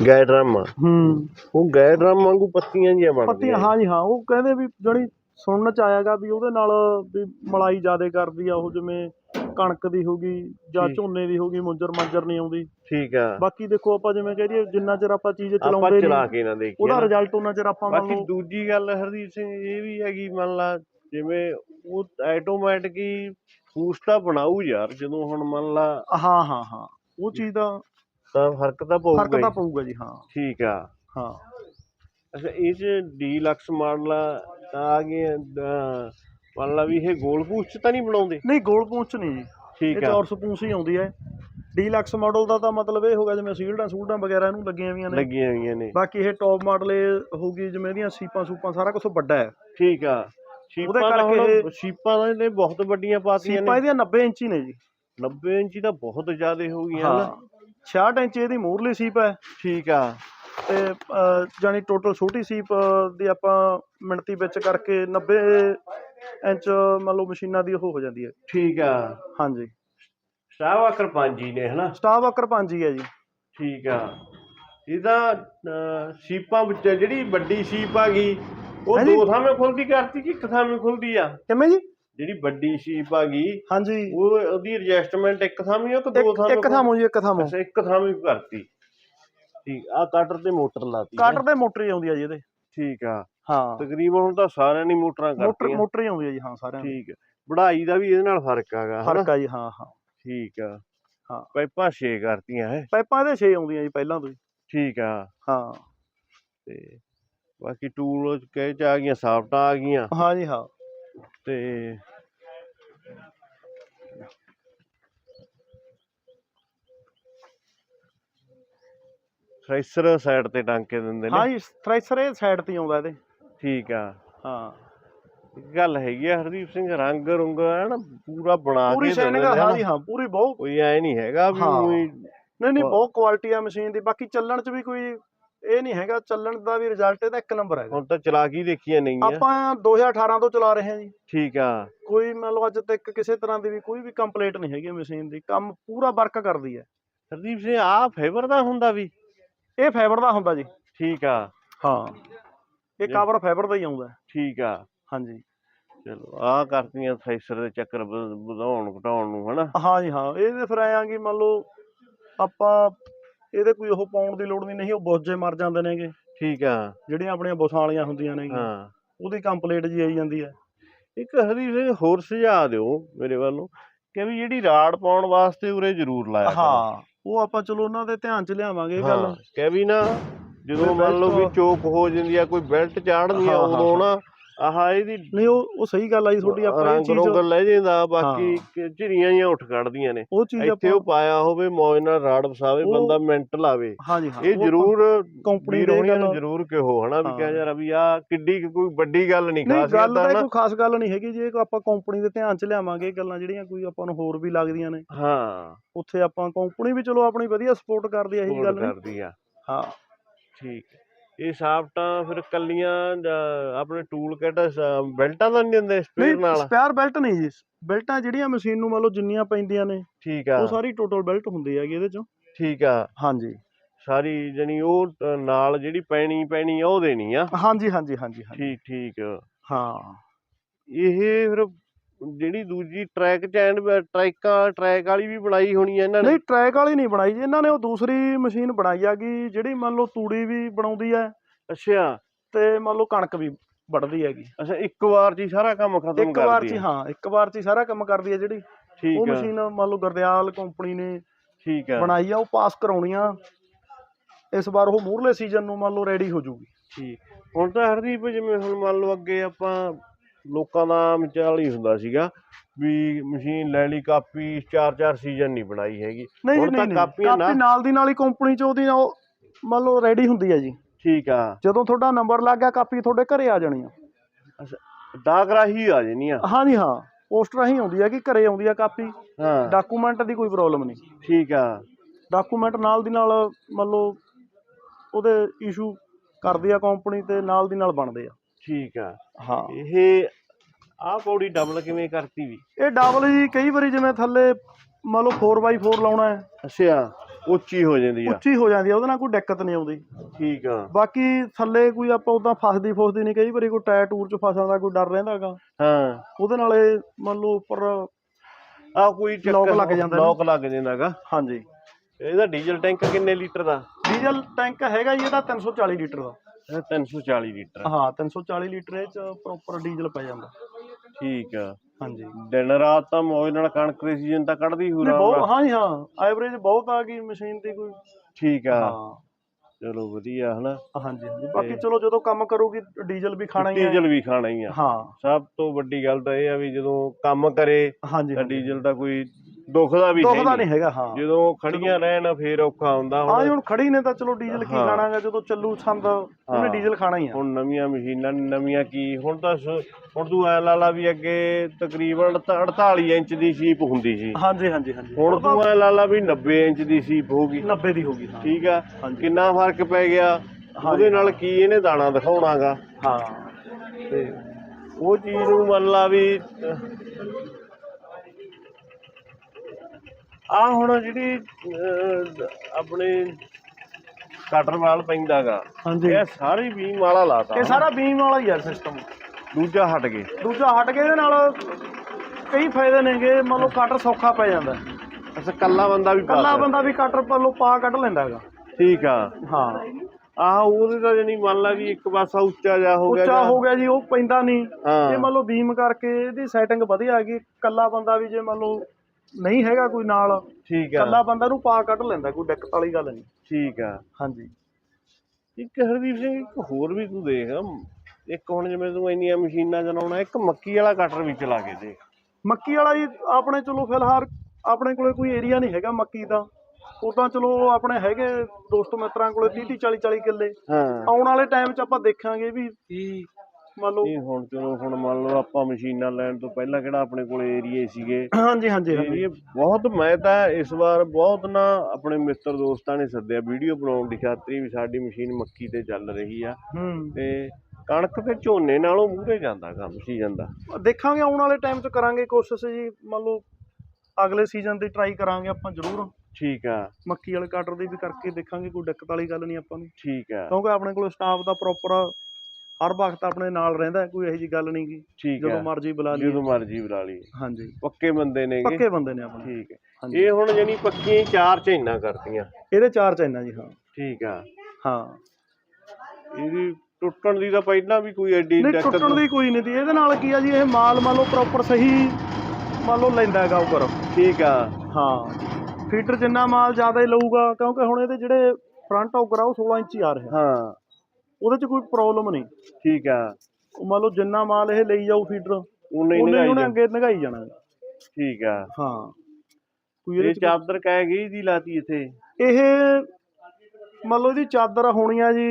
ਗਾਇ ਡਰਮ। ਹੂੰ। ਉਹ ਗਾਇ ਡਰਮ ਵਾਂਗੂ ਪੱਤੀਆਂ ਜੀਆਂ ਬਣਦੀਆਂ। ਪੱਤੀਆਂ ਹਾਂਜੀ ਹਾਂ। ਉਹ ਕਹਿੰਦੇ ਵੀ ਜਿਹੜੀ ਸੁਣਨ ਚ ਆਇਆਗਾ ਵੀ ਉਹਦੇ ਨਾਲ ਵੀ ਮਲਾਈ ਜ਼ਿਆਦਾ ਕਰਦੀ ਆ ਉਹ ਜਿਵੇਂ ਕਣਕ ਦੀ ਹੋ ਗਈ ਜਾਂ। ਝੋਨੇ ਦੀ ਹੋ ਗਈ ਮੁੰਜਰ ਮੰਜਰ ਨਹੀਂ ਆਉਂਦੀ। ਠੀਕ ਆ। ਬਾਕੀ ਦੇਖੋ ਆਪਾਂ ਜਿਵੇਂ ਕਹਿ ਦਈਏ ਜਿੰਨਾ ਚਿਰ ਆਪਾਂ ਚੀਜ਼ ਆਪਾਂ ਚਲਾਉਂਦੇ ਚਲਾ ਨਹੀਂ ਕੇ ਨਾ ਦੇਖੀਏ ਉਹਦਾ। ਰਿਜ਼ਲਟ ਉਹਨਾਂ ਚਿਰ ਆਪਾਂ ਮੰਨ। ਬਾਕੀ ਦੂਜੀ ਗੱਲ ਹਰਦੀਪ ਸਿੰਘ ਇਹ ਵੀ ਹੈਗੀ ਮੰਨ ਲਾ ਜਿਵੇਂ ਉਹ ਆਟੋਮੈਟਿਕ ਹੀ ਫੂਸ ਤਾਂ ਬਣਾਊ ਯਾਰ ਜਦੋਂ ਹੁਣ ਮੰਨ ਲਾ ਹਾਂ ਹਾਂ ਹਾਂ। ਉਹ ਚੀਜ਼ ਦਾ ਤਾਂ ਫ਼ਰਕ ਤਾਂ ਪਊਗਾ ਫ਼ਰਕ ਹੀ। ਤਾਂ ਪਊਗਾ ਜੀ ਹਾਂ। ਠੀਕ ਆ। ਹਾਂ। ਅੱਛਾ ਇਹ ਚ ਡੀਲਕਸ ਮਾਡਲ ਤਾਂ ਆ ਗਏ ਅਹ, ਮੰਨ ਲਾ ਵੀ ਇਹ ਗੋਲ ਪੂਛ ਚ ਤਾਂ ਨਹੀਂ ਬਣਾਉਂਦੇ? ਨਹੀਂ ਗੋਲ ਪੂੰਛ ਨਹੀਂ ਜੀ। ਠੀਕ ਇਹ ਆ। ਚੌਰਸ ਪੂੰਛ ਹੀ ਆਉਂਦੀ ਹੈ। ਡੀਲਕਸ ਮਾਡਲ ਦਾ ਤਾਂ ਮਤਲਬ ਇਹ ਹੋਗਾ ਜਿਵੇਂ ਸੀਲਡਾਂ ਸੂਲਡਾਂ ਵਗੈਰਾ ਇਹਨੂੰ ਲੱਗੀਆਂ ਹੋਈਆਂ ਨੇ। ਲੱਗੀਆਂ ਹੋਈਆਂ ਨੇ। ਬਾਕੀ ਇਹ ਟੌਪ ਮਾਡਲ ਇਹ ਹੋਊਗੀ ਜਿਵੇਂ ਇਹਦੀਆਂ ਸੀਪਾਂ ਸੂਪਾਂ ਸਾਰਾ ਕੁਝ ਵੱਡਾ ਹੈ। ਠੀਕ ਆ। ਸ਼ੀਪਾਂ ਦਾ ਕਰਕੇ ਹੁਣ ਇਹ- ਸ਼ੀਪਾਂ ਦਾ ਇਹਨੇ ਬਹੁਤ ਵੱਡੀਆਂ ਪਾਤੀਆਂ ਸੀਪਾਂ ਨੇ। ਇਹਦੀਆਂ 90 ਇੰਚੀ ਨੇ ਜੀ। 90 ਇੰਚੀ ਤਾਂ ਬਹੁਤ ਜ਼ਿਆਦਾ ਹੋ ਗਈਆਂ ਹਾਂ। 66 ਇੰਚ ਇਹਦੀ ਮੂਰਲੀ ਸੀਪ ਹੈ। ਠੀਕ ਆ। ਤੇ ਜਾਣੀ ਟੋਟਲ ਛੋਟੀ ਸੀਪ ਦੀ ਆਪਾਂ ਮਿਣਤੀ ਵਿੱਚ ਕਰਕੇ 90 ਇੰਚ ਮੰਨ ਲਓ ਮਸ਼ੀਨਾਂ ਦੀ ਉਹ ਹੋ ਜਾਂਦੀ ਹੈ। ਠੀਕ ਆ। ਹਾਂਜੀ। ਸ਼ਾਹਵਾ ਕਿਰਪਾਂਜੀ ਨੇ ਹਨਾ? ਸਟਾਫ ਆਕਰ 5 ਹੀ ਜੀ। ਠੀਕ ਆ। ਇਹਦਾ ਸ਼ੀਪਾਂ ਵਿੱਚ ਜਿਹੜੀ ਵੱਡੀ ਸ਼ੀਪ ਆ ਗਈ ਉਹ। ਦੋ ਥਾਵੇਂ ਖੁੱਲਦੀ ਕਰਤੀ ਕਿ ਇੱਕ ਥਾਵੇਂ ਖੁੱਲਦੀ ਆ? ਕਿਵੇਂ ਜੀ? ਜਿਹੜੀ ਵੱਡੀ ਸ਼ੀਪ ਆ ਗਈ ਹਾਂਜੀ। ਉਹ ਉਹਦੀ ਐਡਜਸਟਮੈਂਟ ਇੱਕ ਥਾਵੇਂ ਆ ਕਿ ਦੋ ਇੱਕ ਥਾਵੇਂ ਇੱਕ ਥਾਮੋ ਜੀ ਇੱਕ ਥਾਮੋ ਅੱਛਾ ਇੱਕ ਥਾਵੇਂ ਕਰਤੀ। ਠੀਕ ਆ ਕਟਰ ਤੇ ਮੋਟਰ ਲਾਤੀ। ਕਾਟਰ ਤੇ ਮੋਟਰ ਹੀ ਆਉਂਦੀ ਹੈ ਜੀ ਇਹਦੇ। ਠੀਕ ਆ। ਹਾਂ। ਤਕਰੀਬਨ ਹੁਣ ਤਾਂ ਸਾਰਿਆਂ ਨੇ ਮੋਟਰਾਂ ਮੋਟਰ ਕਰਤੀਆਂ। ਮੋਟਰ ਹੀ ਆਉਂਦੀ ਹੈ ਜੀ ਹਾਂ ਸਾਰਿਆਂ ਦੀ। ਠੀਕ ਆ। ਵਢਾਈ ਦਾ ਵੀ ਇਹਦੇ ਨਾਲ ਫ਼ਰਕ ਆਗਾ ਫ਼ਰਕ ਆ ਜੀ ਹਾਂ ਹਾਂ। ਠੀਕ ਆ। ਹਾਂ। ਪਾਈਪਾਂ ਛੇ ਕਰਤੀਆਂ ਹੈ। ਪਾਈਪਾਂ ਇਹਦੇ 6 ਆਉਂਦੀਆਂ ਜੀ ਪਹਿਲਾਂ ਤੋਂ ਹੀ। ਠੀਕ ਆ। ਹਾਂ। ਤੇ ਬਾਕੀ ਟੂਲ ਕਹੇ ਚ ਆ ਗਈਆਂ ਸਾਫਟਾਂ ਆ ਗਈਆਂ। ਹਾਂ ਜੀ ਹਾਂ। ਤੇ ਥ੍ਰੈਸ਼ਰ ਸਾਈਡ ਤੇ ਟਾਂਕੇ ਦਿੰਦੇ ਹਾਂ ਨੇ ਜੀ ਥ੍ਰੈਸ਼ਰ ਇਹ ਸਾਈਡ ਤੇ ਹੀ ਆਉਂਦਾ ਇਹਦੇ ਠੀਕ ਆ ਹਾਂ ਇੱਕ ਗੱਲ ਹੈਗੀ ਆ ਹਰਦੀਪ ਸਿੰਘ ਰੰਗ ਰੁੰਗ ਹੈ ਨਾ ਪੂਰਾ ਬਣਾ ਕੇ ਦਿੰਦੇ ਨੇ ਹਾਂ। ਜੀ ਹਾਂ ਪੂਰੀ ਬਹੁਤ ਕੋਈ ਐ ਨਹੀਂ ਹੈਗਾ ਵੀ ਹਾਂ। ਨਹੀਂ ਨਹੀਂ। ਬਹੁਤ ਕੁਆਲਿਟੀ ਆ ਮਸ਼ੀਨ ਦੀ ਬਾਕੀ ਚੱਲਣ 'ਚ ਵੀ ਕੋਈ ਇਹ ਨਹੀਂ ਹੈਗਾ ਚੱਲਣ ਦਾ ਵੀ ਰਿਜ਼ਲਟ ਇਹਦਾ ਇੱਕ ਨੰਬਰ ਹੈਗਾ। ਹੁਣ ਤਾਂ ਚਲਾਕੀ ਦੇਖੀਆਂ ਨਹੀਂ ਆ। ਆਪਾਂ 2018 ਤੋਂ ਚਲਾ ਰਹੇ ਹਾਂ ਜੀ। ਠੀਕ ਆ। ਕੋਈ ਮੰਨ ਲਓ ਅੱਜ ਤੱਕ ਕਿਸੇ ਤਰ੍ਹਾਂ ਦੀ ਵੀ ਕੋਈ ਵੀ ਕੰਪਲੇਂਟ ਨਹੀਂ ਹੈਗੀ ਮਸ਼ੀਨ ਦੀ। ਕੰਮ ਪੂਰਾ ਵਰਕ ਕਰਦੀ ਹੈ। ਹਰਦੀਪ ਸਿੰਘ ਆ ਫੇਵਰ ਦਾ ਹੁੰਦਾ ਵੀ? ਇਹ ਫਾਈਬਰ ਦਾ ਹੁੰਦਾ ਜੀ। ਠੀਕ ਆ। ਹਾਂ। ਇਹ। ਕਵਰ ਫਾਈਬਰ ਦਾ ਹੀ ਆਉਂਦਾ। ਹੈ। ਠੀਕ ਆ। ਹਾਂਜੀ। ਚਲੋ ਆ ਕਰਤੀਆਂ ਥ੍ਰੈਸ਼ਰ ਦੇ ਚੱਕਰ ਵਧਾਉਣ ਘਟਾਉਣ ਨੂੰ ਹਨਾ? ਹਾਂ ਜੀ ਹਾਂ। ਇਹਦੇ ਫਿਰ ਆਇਆ ਕਿ ਮੰਨ ਲਓ ਆਪਾਂ ਇਹਦੇ ਕੋਈ ਉਹ ਪਾਉਣ ਦੀ ਲੋੜ ਨਹੀਂ ਨਹੀਂ ਉਹ ਬੁੱਝੇ ਮਰ ਜਾਂਦੇ ਨੇਗੇ। ਠੀਕ ਆ। ਜਿਹੜੀਆਂ ਆਪਣੀਆਂ ਬੁਸਾਂ ਵਾਲੀਆਂ ਹੁੰਦੀਆਂ ਨੇ ਹਾਂ। ਉਹਦੀ ਕੰਪਲੇਂਟ ਜੀ ਆਈ ਜਾਂਦੀ ਹੈ। ਇੱਕ ਹਰਦੀਪ ਸਿੰਘ ਹੋਰ ਸੁਝਾਅ ਦਿਓ ਮੇਰੇ ਵੱਲੋਂ ਕਿ ਵੀ ਜਿਹੜੀ ਰਾੜ ਪਾਉਣ ਵਾਸਤੇ ਉਰੇ ਜ਼ਰੂਰ ਲਾਇਆ ਕਰੋ। ਹਾਂ ਉਹ ਆਪਾਂ ਚਲੋ ਉਹਨਾਂ ਦੇ ਧਿਆਨ 'ਚ ਲਿਆਵਾਂਗੇ ਇਹ ਹਾਂ ਗੱਲ ਕਿ ਵੀ ਨਾ ਜਦੋਂ ਮੰਨ ਲਓ ਵੀ ਚੋਕ ਹੋ ਜਾਂਦੀ ਆ ਕੋਈ ਬੈਲਟ ਚਾੜਨੀ ਆ ਹਾਂ, ਹਾਂ, ਉਦੋਂ ਨਾ ਆਹ ਇਹਦੀ ਨਹੀਂ ਉਹ ਉਹ ਸਹੀ ਗੱਲ ਆਈ ਤੁਹਾਡੀ ਆਪਾਂ ਇਹ ਰੰਗ ਚੀਜ਼ ਰੁੰਗ ਲੈ ਜਾਂਦਾ ਬਾਕੀ। ਕ- ਝਿਰੀਆਂ ਜਿਹੀਆਂ ਉੱਠ ਕੱਢਦੀਆਂ ਨੇ। ਉਹ ਚੀਜ਼ ਇੱਥੇ ਆਪਾਂ ਉਹ ਪਾਇਆ ਹੋਵੇ ਮੌਜ ਨਾਲ ਰਾੜ ਵਸਾਵੇ ਉਹ- ਬੰਦਾ ਮਿੰਟ ਲਾਵੇ। ਹਾਂ। ਇਹ ਉਹ ਜ਼ਰੂਰ ਕੰਪਨੀ ਦੇ ਹੋਣੀਆਂ ਨੂੰ ਗੱਲ- ਜ਼ਰੂਰ ਕਿਹੋ ਹਨਾ ਵੀ ਕਿਹਾ ਹਾਂ। ਯਾਰ ਵੀ ਆ ਕਿੱਡੀ ਕੁ ਕੋਈ ਵੱਡੀ ਗੱਲ ਨਹੀਂ ਨਹੀਂ ਖਾਸ ਗੱਲ ਤਾਂ ਕੋਈ ਖਾਸ ਗੱਲ ਨਹੀਂ ਹੈਗੀ ਜੇ ਆਪਾਂ ਕੰਪਨੀ ਦੇ ਧਿਆਨ 'ਚ ਲਿਆਵਾਂਗੇ ਇਹ ਗੱਲਾਂ ਜਿਹੜੀਆਂ ਕੋਈ ਆਪਾਂ ਨੂੰ ਹੋਰ ਵੀ ਲੱਗਦੀਆਂ ਨੇ। ਹਾਂ। ਉੱਥੇ ਆਪਾਂ ਕੰਪਨੀ ਵੀ ਚਲੋ ਆਪਣੀ ਵਧੀਆ ਸਪੋਰਟ ਕਰਦੀ ਹੈ ਇਹੀ ਗੱਲ ਨਹੀਂ। ਕਰਦੀ ਆ। ਹਾਂ। ਠੀਕ। ਹੈ। ਇਹ ਸਾਫਟਾਂ ਫਿਰ ਕੱਲੀਆਂ ਆਪਣੇ ਟੂਲ ਕਿਟ ਬੈਲਟਾਂ ਦਾ ਨਹੀਂ ਦਿੰਦੇ ਸਪੇਅਰ ਨਾਲ? ਸਪੇਅਰ ਬੈਲਟ ਨਹੀਂ ਜੀ। ਬੈਲਟਾਂ ਜਿਹੜੀਆਂ ਮਸ਼ੀਨ ਨੂੰ ਮੰਨ ਲਓ ਜਿੰਨੀਆਂ ਪੈਂਦੀਆਂ ਨੇ ਠੀਕ ਆ। ਉਹ ਸਾਰੀ ਟੋਟਲ ਬੈਲਟ ਹੁੰਦੀ ਹੈਗੀ ਇਹਦੇ 'ਚੋਂ। ਠੀਕ ਆ। ਹਾਂਜੀ। ਸਾਰੀ ਜਣੀ ਉਹ ਨਾਲ ਜਿਹੜੀ ਪੈਣੀ ਪੈਣੀ ਆ ਉਹ ਦੇਣੀ ਆ? ਹਾਂਜੀ ਹਾਂਜੀ ਹਾਂਜੀ। ਠੀਕ ਠੀਕ। ਹਾਂ। ਇਹ ਫਿਰ ਜਿਹੜੀ ਦੂਜੀ ਟਰੈਕ ਚੈਨ ਟਰੈਕਾਂ ਟਰੈਕ ਵਾਲੀ ਵੀ ਬਣਾਈ ਹੋਣੀ ਆ ਇਹਨਾਂ ਨੇ। ਨਹੀਂ ਟਰੈਕ ਵਾਲੀ ਨਹੀਂ ਬਣਾਈ ਜੀ ਇਹਨਾਂ ਨੇ ਉਹ ਦੂਸਰੀ ਮਸ਼ੀਨ ਬਣਾਈ ਹੈਗੀ ਜਿਹੜੀ ਮੰਨ ਲਓ ਤੂੜੀ ਵੀ ਬਣਾਉਂਦੀ ਹੈ ਅੱਛਾ। ਤੇ ਮੰਨ ਲਓ ਕਣਕ ਵੀ ਵੱਢਦੀ ਹੈਗੀ। ਅੱਛਾ ਇੱਕ ਵਾਰ 'ਚ ਹੀ ਸਾਰਾ ਕੰਮ ਖਤਮ ਇੱਕ ਵਾਰ 'ਚ ਕਰਦੀ ਹੀ ਆ। ਹਾਂ ਇੱਕ ਵਾਰ 'ਚ ਹੀ ਸਾਰਾ ਕੰਮ ਕਰਦੀ ਹੈ ਜਿਹੜੀ। ਉਹ ਠੀਕ ਆ। ਮਸ਼ੀਨ ਮੰਨ ਲਓ ਗਰਦਿਆਲ ਕੰਪਨੀ ਨੇ ਠੀਕ ਆ। ਬਣਾਈ ਆ ਉਹ ਪਾਸ ਕਰਾਉਣੀ ਆ। ਇਸ ਵਾਰ ਉਹ ਮੂਰਲੇ ਸੀਜ਼ਨ ਨੂੰ ਮੰਨ ਲਓ ਰੈਡੀ ਹੋ ਜਾਊਗੀ ਠੀਕ। ਹੁਣ ਤਾਂ ਹਰਦੀਪ ਜਿਵੇਂ ਹੁਣ ਮੰਨ ਲਓ ਅੱਗੇ ਆਪਾਂ ਲੋਕਾਂ ਦਾ ਵਿਚਾਲ ਹੀ ਹੁੰਦਾ ਸੀਗਾ ਵੀ ਮਸ਼ੀਨ ਲੈ ਲਈ ਕਾਪੀ ਚਾਰ ਚਾਰ ਸੀਜ਼ਨ ਨਹੀਂ ਬਣਾਈ ਹੈਗੀ। ਨਹੀਂ ਹੁਣ ਤਾਂ ਨਹੀਂ ਕਾਪੀਆਂ ਕਾਪੀ ਨਾਲ ਦੀ ਨਾਲ ਹੀ ਕੰਪਨੀ 'ਚ ਉਹਦੀ ਉਹ ਮੰਨ ਲਓ ਰੈਡੀ ਹੁੰਦੀ ਹੈ ਜੀ। ਠੀਕ ਆ। ਜਦੋਂ ਤੁਹਾਡਾ ਨੰਬਰ ਲੱਗ ਗਿਆ ਕਾਪੀ ਤੁਹਾਡੇ ਘਰੇ ਆ ਜਾਣੀ ਆ। ਡਾਕ ਰਾਹੀ ਆ ਜਾਣੀ ਆ। ਹਾਂਜੀ ਹਾਂ। ਪੋਸਟ ਰਾਹੀਂ ਆਉਂਦੀ ਹੈ ਕਿ ਘਰੇ ਆਉਂਦੀ ਆ ਕਾਪੀ। ਹਾਂ। ਡਾਕੂਮੈਂਟ ਦੀ ਕੋਈ ਪ੍ਰੋਬਲਮ ਨਹੀਂ। ਠੀਕ ਆ। ਡਾਕੂਮੈਂਟ ਨਾਲ ਦੀ ਨਾਲ ਮੰਨ ਲਓ ਉਹਦੇ ਇਸ਼ੂ ਕਰਦੀ ਆ ਕੰਪਨੀ ਤੇ ਨਾਲ ਦੀ ਨਾਲ ਬਣਦੇ ਆ। ਠੀਕ ਆ। ਹਾਂ। ਇਹ ਆਹ ਪੌੜੀ ਡਬਲ ਕਿਵੇਂ ਕਰਤੀ ਵੀ? ਇਹ ਡਬਲ ਜੀ ਕਈ ਵਾਰੀ ਜਿਵੇਂ ਥੱਲੇ ਮੰਨ ਲਓ 4x4 ਲਾਉਣਾ ਹੈ। ਅੱਛਾ ਉੱਚੀ ਹੋ ਜਾਂਦੀ ਆ। ਉੱਚੀ ਹੋ ਜਾਂਦੀ ਆ ਉਹਦੇ ਨਾਲ ਕੋਈ ਦਿੱਕਤ ਨਹੀਂ ਆਉਂਦੀ। ਠੀਕ ਆ। ਬਾਕੀ ਥੱਲੇ ਕੋਈ ਆਪਾਂ ਉਦਾਂ ਫਸਦੀ ਫੁਸਦੀ ਨਹੀਂ ਕਈ ਵਾਰੀ ਕੋਈ ਟਾਇਰ ਟੂਰ ਚ ਫਸਣ ਦਾ ਕੋਈ ਡਰ ਰਹਿੰਦਾਗਾ ਹਾਂ। ਉਹਦੇ ਨਾਲ ਇਹ ਮੰਨ ਲਓ ਉੱਪਰ ਆ ਕੋਈ Lock ਲੱਗ ਜਾਂਦਾ। ਲੋਕ ਲੱਗ ਜਾਂਦਾਗਾ ਹਾਂਜੀ। ਇਹਦਾ ਡੀਜ਼ਲ ਟੈਂਕ ਕਿੰਨੇ ਲੀਟਰ ਦਾ? ਡੀਜ਼ਲ ਟੈਂਕ ਹੈਗਾ ਜੀ ਇਹਦਾ 340 ਲੀਟਰ ਦਾ। ਇਹ 340 ਲੀਟਰ। ਹਾਂ 340 ਲੀਟਰ ਇਹ ਚ ਪ੍ਰੋਪਰ ਡੀਜ਼ਲ ਪੈ ਜਾਂਦਾ। ਠੀਕ ਆ। ਹਾਂਜੀ। ਦਿਨ ਰਾਤ ਤਾਂ ਮੌਜ ਨਾਲ ਕਣਕ ਦੇ ਸੀਜ਼ਨ ਤਾਂ ਕੱਢਦੀ ਹੂਰਾ ਨਹੀਂ ਬਹੁਤ ਹਾਂ ਜੀ ਹਾਂ ਐਵਰੇਜ ਬਹੁਤ ਆ ਗਈ ਮਸ਼ੀਨ ਦੀ ਕੋਈ। ਠੀਕ ਆ। ਹਾਂ। ਚਲੋ ਵਧੀਆ ਹਨਾ। ਹਾਂਜੀ ਹਾਂਜੀ। ਬਾਕੀ ਚਲੋ ਜਦੋਂ ਕੰਮ ਕਰੂਗੀ ਡੀਜ਼ਲ ਵੀ ਖਾਣਾ ਹੀ ਹੈ ਡੀਜ਼ਲ ਵੀ ਖਾਣਾ ਹੀ ਆ। ਹਾਂ। ਸਭ ਤੋਂ ਵੱਡੀ ਗੱਲ ਤਾਂ ਇਹ ਆ ਵੀ ਜਦੋਂ ਕੰਮ ਕਰੇ ਹਾਂਜੀ ਤਾਂ ਡੀਜ਼ਲ ਦਾ ਕੋਈ ਦੁੱਖ ਦਾ ਵੀ ਹੈ ਦੁਖਦਾ ਨਹੀਂ ਹੈਗਾ ਹਾਂ। ਜਦੋਂ ਖੜੀਆਂ ਰਹਿਣ ਫੇਰ ਔਖਾ ਹੁੰਦਾ ਹਾਂ ਜੀ ਹੁਣ ਖੜੀ ਨੇ ਤਾਂ ਚਲੋ ਡੀਜ਼ਲ ਕੀ। ਖਾਣਾਗਾ ਜਦੋਂ ਚੱਲੂ ਛੰਦ ਉਹਨੇ। ਡੀਜ਼ਲ ਖਾਣਾ ਹੀ ਆ। ਹੁਣ ਨਵੀਆਂ ਮਸ਼ੀਨਾਂ ਨਵੀਆਂ ਕੀ ਹੁਣ ਤਾਂ ਹੁਣ ਤੂੰ ਐ ਲਾ ਲਾ ਵੀ ਅੱਗੇ ਤਕਰੀਬਨ 48 ਇੰਚ ਦੀ ਸ਼ੀਪ ਹੁੰਦੀ ਸੀ। ਹਾਂਜੀ ਹਾਂਜੀ ਹਾਂਜੀ। ਹੁਣ ਤੂੰ ਐ ਲਾ ਲਾ ਵੀ 90 ਇੰਚ ਦੀ ਸ਼ੀਪ ਹੋਗੀ 90 ਦੀ ਹੋਗੀ ਹਾਂ। ਠੀਕ ਆ। ਕਿੰਨਾ ਫ਼ਰਕ ਪੈ ਗਿਆ? ਉਹਦੇ ਨਾਲ ਕੀ ਇਹਨੇ ਦਾਣਾ ਦਿਖਾਉਣਾਗਾ? ਹਾਂ। ਤੇ ਉਹ ਚੀਜ਼ ਨੂੰ ਮੰਨ ਲਾ ਵੀ ਆ ਹੁਣ ਜਿਹੜੀ ਅਹ, ਆਪਣੇ ਕਟਰ ਵਾਲ ਪੈਂਦਾਗਾ ਹਾਂਜੀ। ਇਹ ਸਾਰੀ ਬੀਮ ਵਾਲਾ ਲਾਤਾ। ਇਹ ਸਾਰਾ ਬੀਮ ਵਾਲਾ ਹੀ ਆ ਸਿਸਟਮ ਦੂਜਾ ਹਟ ਗਏ। ਦੂਜਾ ਹਟ ਕੇ ਇਹਦੇ ਨਾਲ ਕਈ ਫਾਇਦੇ ਨੇਗੇ ਮੰਨ ਲਓ ਕਟਰ ਸੌਖਾ ਪੈ ਜਾਂਦਾ। ਅੱਛਾ ਕੱਲਾ ਬੰਦਾ ਵੀ ਪਾ ਸਕਦਾ। ਬੰਦਾ ਵੀ ਕਟਰ ਪੱਲੋਂ ਪਾ ਕੱਢ ਲੈਂਦਾ ਹੈਗਾ। ਠੀਕ ਆ। ਹਾਂ। ਆਹ ਉਹਦੇ ਤਾਂ ਜਣੀ ਮੰਨ ਲਾ ਵੀ ਇੱਕ ਪਾਸਾ ਉੱਚਾ ਜਾ ਹੋ ਗਿਆ ਉੱਚਾ ਹੋ ਗਿਆ ਜੀ ਉਹ ਪੈਂਦਾ ਨਹੀਂ। ਹਾਂ। ਇਹ ਮੰਨ ਲਓ ਬੀਮ ਕਰਕੇ ਇਹਦੀ ਸੈਟਿੰਗ ਵਧੀਆ ਹੈਗੀ ਕੱਲਾ ਬੰਦਾ ਵੀ ਜੇ ਮੰਨ ਲਓ ਨਹੀਂ ਹੈਗਾ ਕੋਈ ਨਾਲ। ਠੀਕ ਆ। ਕੱਲਾ ਬੰਦਾ ਨੂੰ ਪਾ ਕੱਢ ਲੈਂਦਾ ਕੋਈ ਦਿੱਕਤ ਵਾਲੀ ਗੱਲ ਨਹੀਂ। ਠੀਕ ਆ। ਹਾਂਜੀ। ਇੱਕ ਹਰਦੀਪ ਸਿੰਘ ਇੱਕ ਹੋਰ ਵੀ ਤੂੰ ਦੇਖ। ਇੱਕ ਹੁਣ ਜਿਵੇਂ ਤੂੰ ਇੰਨੀਆਂ ਮਸ਼ੀਨਾਂ ਚਲਾਉਣਾ ਇੱਕ ਮੱਕੀ ਵਾਲਾ ਕਟਰ ਵੀ ਚਲਾ ਕੇ ਦੇਖ। ਮੱਕੀ ਵਾਲਾ ਜੀ ਆਪਣੇ ਚਲੋ ਫਿਲਹਾਲ ਆਪਣੇ ਕੋਲੇ ਕੋਈ ਏਰੀਆ ਨਹੀਂ ਹੈਗਾ ਮੱਕੀ ਦਾ। ਉਹ ਤਾਂ ਚਲੋ ਆਪਣੇ ਹੈਗੇ ਦੋਸਤ ਮਿੱਤਰਾਂ ਕੋਲੇ 30 30 40 40 ਕਿੱਲੇ। ਹਾਂ। ਆਉਣ ਵਾਲੇ ਟਾਈਮ 'ਚ ਆਪਾਂ ਦੇਖਾਂਗੇ ਵੀ ਮੰਨ ਲਓ ਇਹ ਹੁਣ ਚਲੋ ਹੁਣ ਮੰਨ ਲਓ ਆਪਾਂ ਮਸ਼ੀਨਾਂ ਲੈਣ ਤੋਂ ਪਹਿਲਾਂ ਕਿਹੜਾ ਆਪਣੇ ਕੋਲ ਏਰੀਏ ਸੀਗੇ? ਹਾਂਜੀ ਹਾਂਜੀ ਹਾਂਜੀ। ਏਰੀਏ ਬਹੁਤ ਮੈਂ ਤਾਂ ਇਸ ਵਾਰ ਬਹੁਤ ਨਾ ਆਪਣੇ ਮਿੱਤਰ ਦੋਸਤਾਂ ਨੇ ਸੱਦਿਆ ਵੀਡੀਓ ਬਣਾਉਣ ਦੀ ਖਾਤਰ ਵੀ ਸਾਡੀ ਮਸ਼ੀਨ ਮੱਕੀ ਤੇ ਚੱਲ ਰਹੀ ਆ। ਹੂੰ। ਤੇ ਕਣਕ ਤੇ ਝੋਨੇ ਨਾਲੋਂ ਮੂਹਰੇ ਜਾਂਦਾ ਕੰਮ ਸੀਜ਼ਨ ਦਾ। ਦੇਖਾਂਗੇ ਆਉਣ ਵਾਲੇ ਟਾਈਮ 'ਚ ਕਰਾਂਗੇ ਕੋਸ਼ਿਸ਼ ਜੀ ਮੰਨ ਲਓ ਅਗਲੇ ਸੀਜ਼ਨ ਦੀ ਟਰਾਈ ਕਰਾਂਗੇ ਆਪਾਂ ਜ਼ਰੂਰ। ਠੀਕ ਆ। ਮੱਕੀ ਵਾਲੇ ਕਟਰ ਦੀ ਵੀ ਕਰਕੇ ਦੇਖਾਂਗੇ ਕੋਈ ਦਿੱਕਤ ਵਾਲੀ ਗੱਲ ਨਹੀਂ ਆਪਾਂ ਨੂੰ। ਠੀਕ ਆ। ਕਿਉਂਕਿ ਆਪਣੇ ਕੋਲ ਸਟਾਫ ਦਾ ਪ੍ਰੋਪਰ ਹਰ ਵਕਤ ਆਪਣੇ ਨਾਲ ਰਹਿੰਦਾ ਕੋਈ ਇਹੋ ਜੀ ਗੱਲ ਨਹੀਂ ਗੀ ਠੀਕ ਜਦੋਂ ਮਰਜ਼ੀ ਬੁਲਾ ਲਈਏ। ਜਦੋਂ ਮਰਜ਼ੀ ਬੁਲਾ ਲਈ ਹਾਂਜੀ। ਪੱਕੇ ਬੰਦੇ ਨੇਗੇ। ਪੱਕੇ ਬੰਦੇ ਨੇ ਆਪਣੇ। ਠੀਕ ਹੈ। ਹਾਂਜੀ। ਇਹ ਹੁਣ ਜਣੀ ਪੱਕੀਆਂ ਹੀ ਚਾਰ ਚੈਨਾ ਕਰਤੀਆਂ। ਇਹਦੇ ਚਾਰ ਚੈਨਾ ਜੀ ਹਾਂ। ਠੀਕ ਆ। ਹਾਂ। ਇਹਦੀ ਟੁੱਟਣ ਦੀ ਤਾਂ ਪਹਿਲਾਂ ਵੀ ਕੋਈ ਐਡੀ ਨਹੀਂ ਦਿੱਕਤ ਟੁੱਟਣ ਦੀ ਕੋਈ ਨਹੀਂ ਤੀ। ਇਹਦੇ ਨਾਲ ਕੀ ਆ ਜੀ ਇਹ ਮਾਲ ਮੰਨ ਲਓ ਪ੍ਰੋਪਰ ਸਹੀ ਮੰਨ ਲਓ ਲੈਂਦਾ ਹੈਗਾ ਉੱਪਰ। ਠੀਕ ਆ। ਹਾਂ। ਫੀਟਰ ਜਿੰਨਾ ਮਾਲ ਜ਼ਿਆਦਾ ਹੀ ਲਊਗਾ ਕਿਉਂਕਿ ਹੁਣ ਇਹਦੇ ਜਿਹੜੇ ਫਰੰਟ ਔਗਰ ਆ ਉਹ 16 ਇੰਚੀ ਆ ਰਿਹਾ। ਹਾਂ। ਉਹਦੇ 'ਚ ਕੋਈ ਪ੍ਰੋਬਲਮ ਨਹੀਂ। ਠੀਕ ਆ ਉਹ ਮੰਨ ਲਓ ਜਿੰਨਾ ਮਾਲ ਇਹ ਲਈ ਜਾਊ ਹੀ ਉਹਨੇ ਨਗਾਈ ਉਹਨੇ ਜਾ- ਅੱਗੇ ਨਗਾਈ ਜਾਣਾ। ਠੀਕ ਆ ਹਾਂ। ਕੋਈ ਇਹਦੇ ਇਹ ਚਾਦਰ ਕਹਿ ਗਈ ਦੀ ਲਾਤੀ ਇੱਥੇ। ਇਹ ਮੰਨ ਲਓ ਇਹਦੀ ਚਾਦਰ ਹੋਣੀ ਆ ਜੀ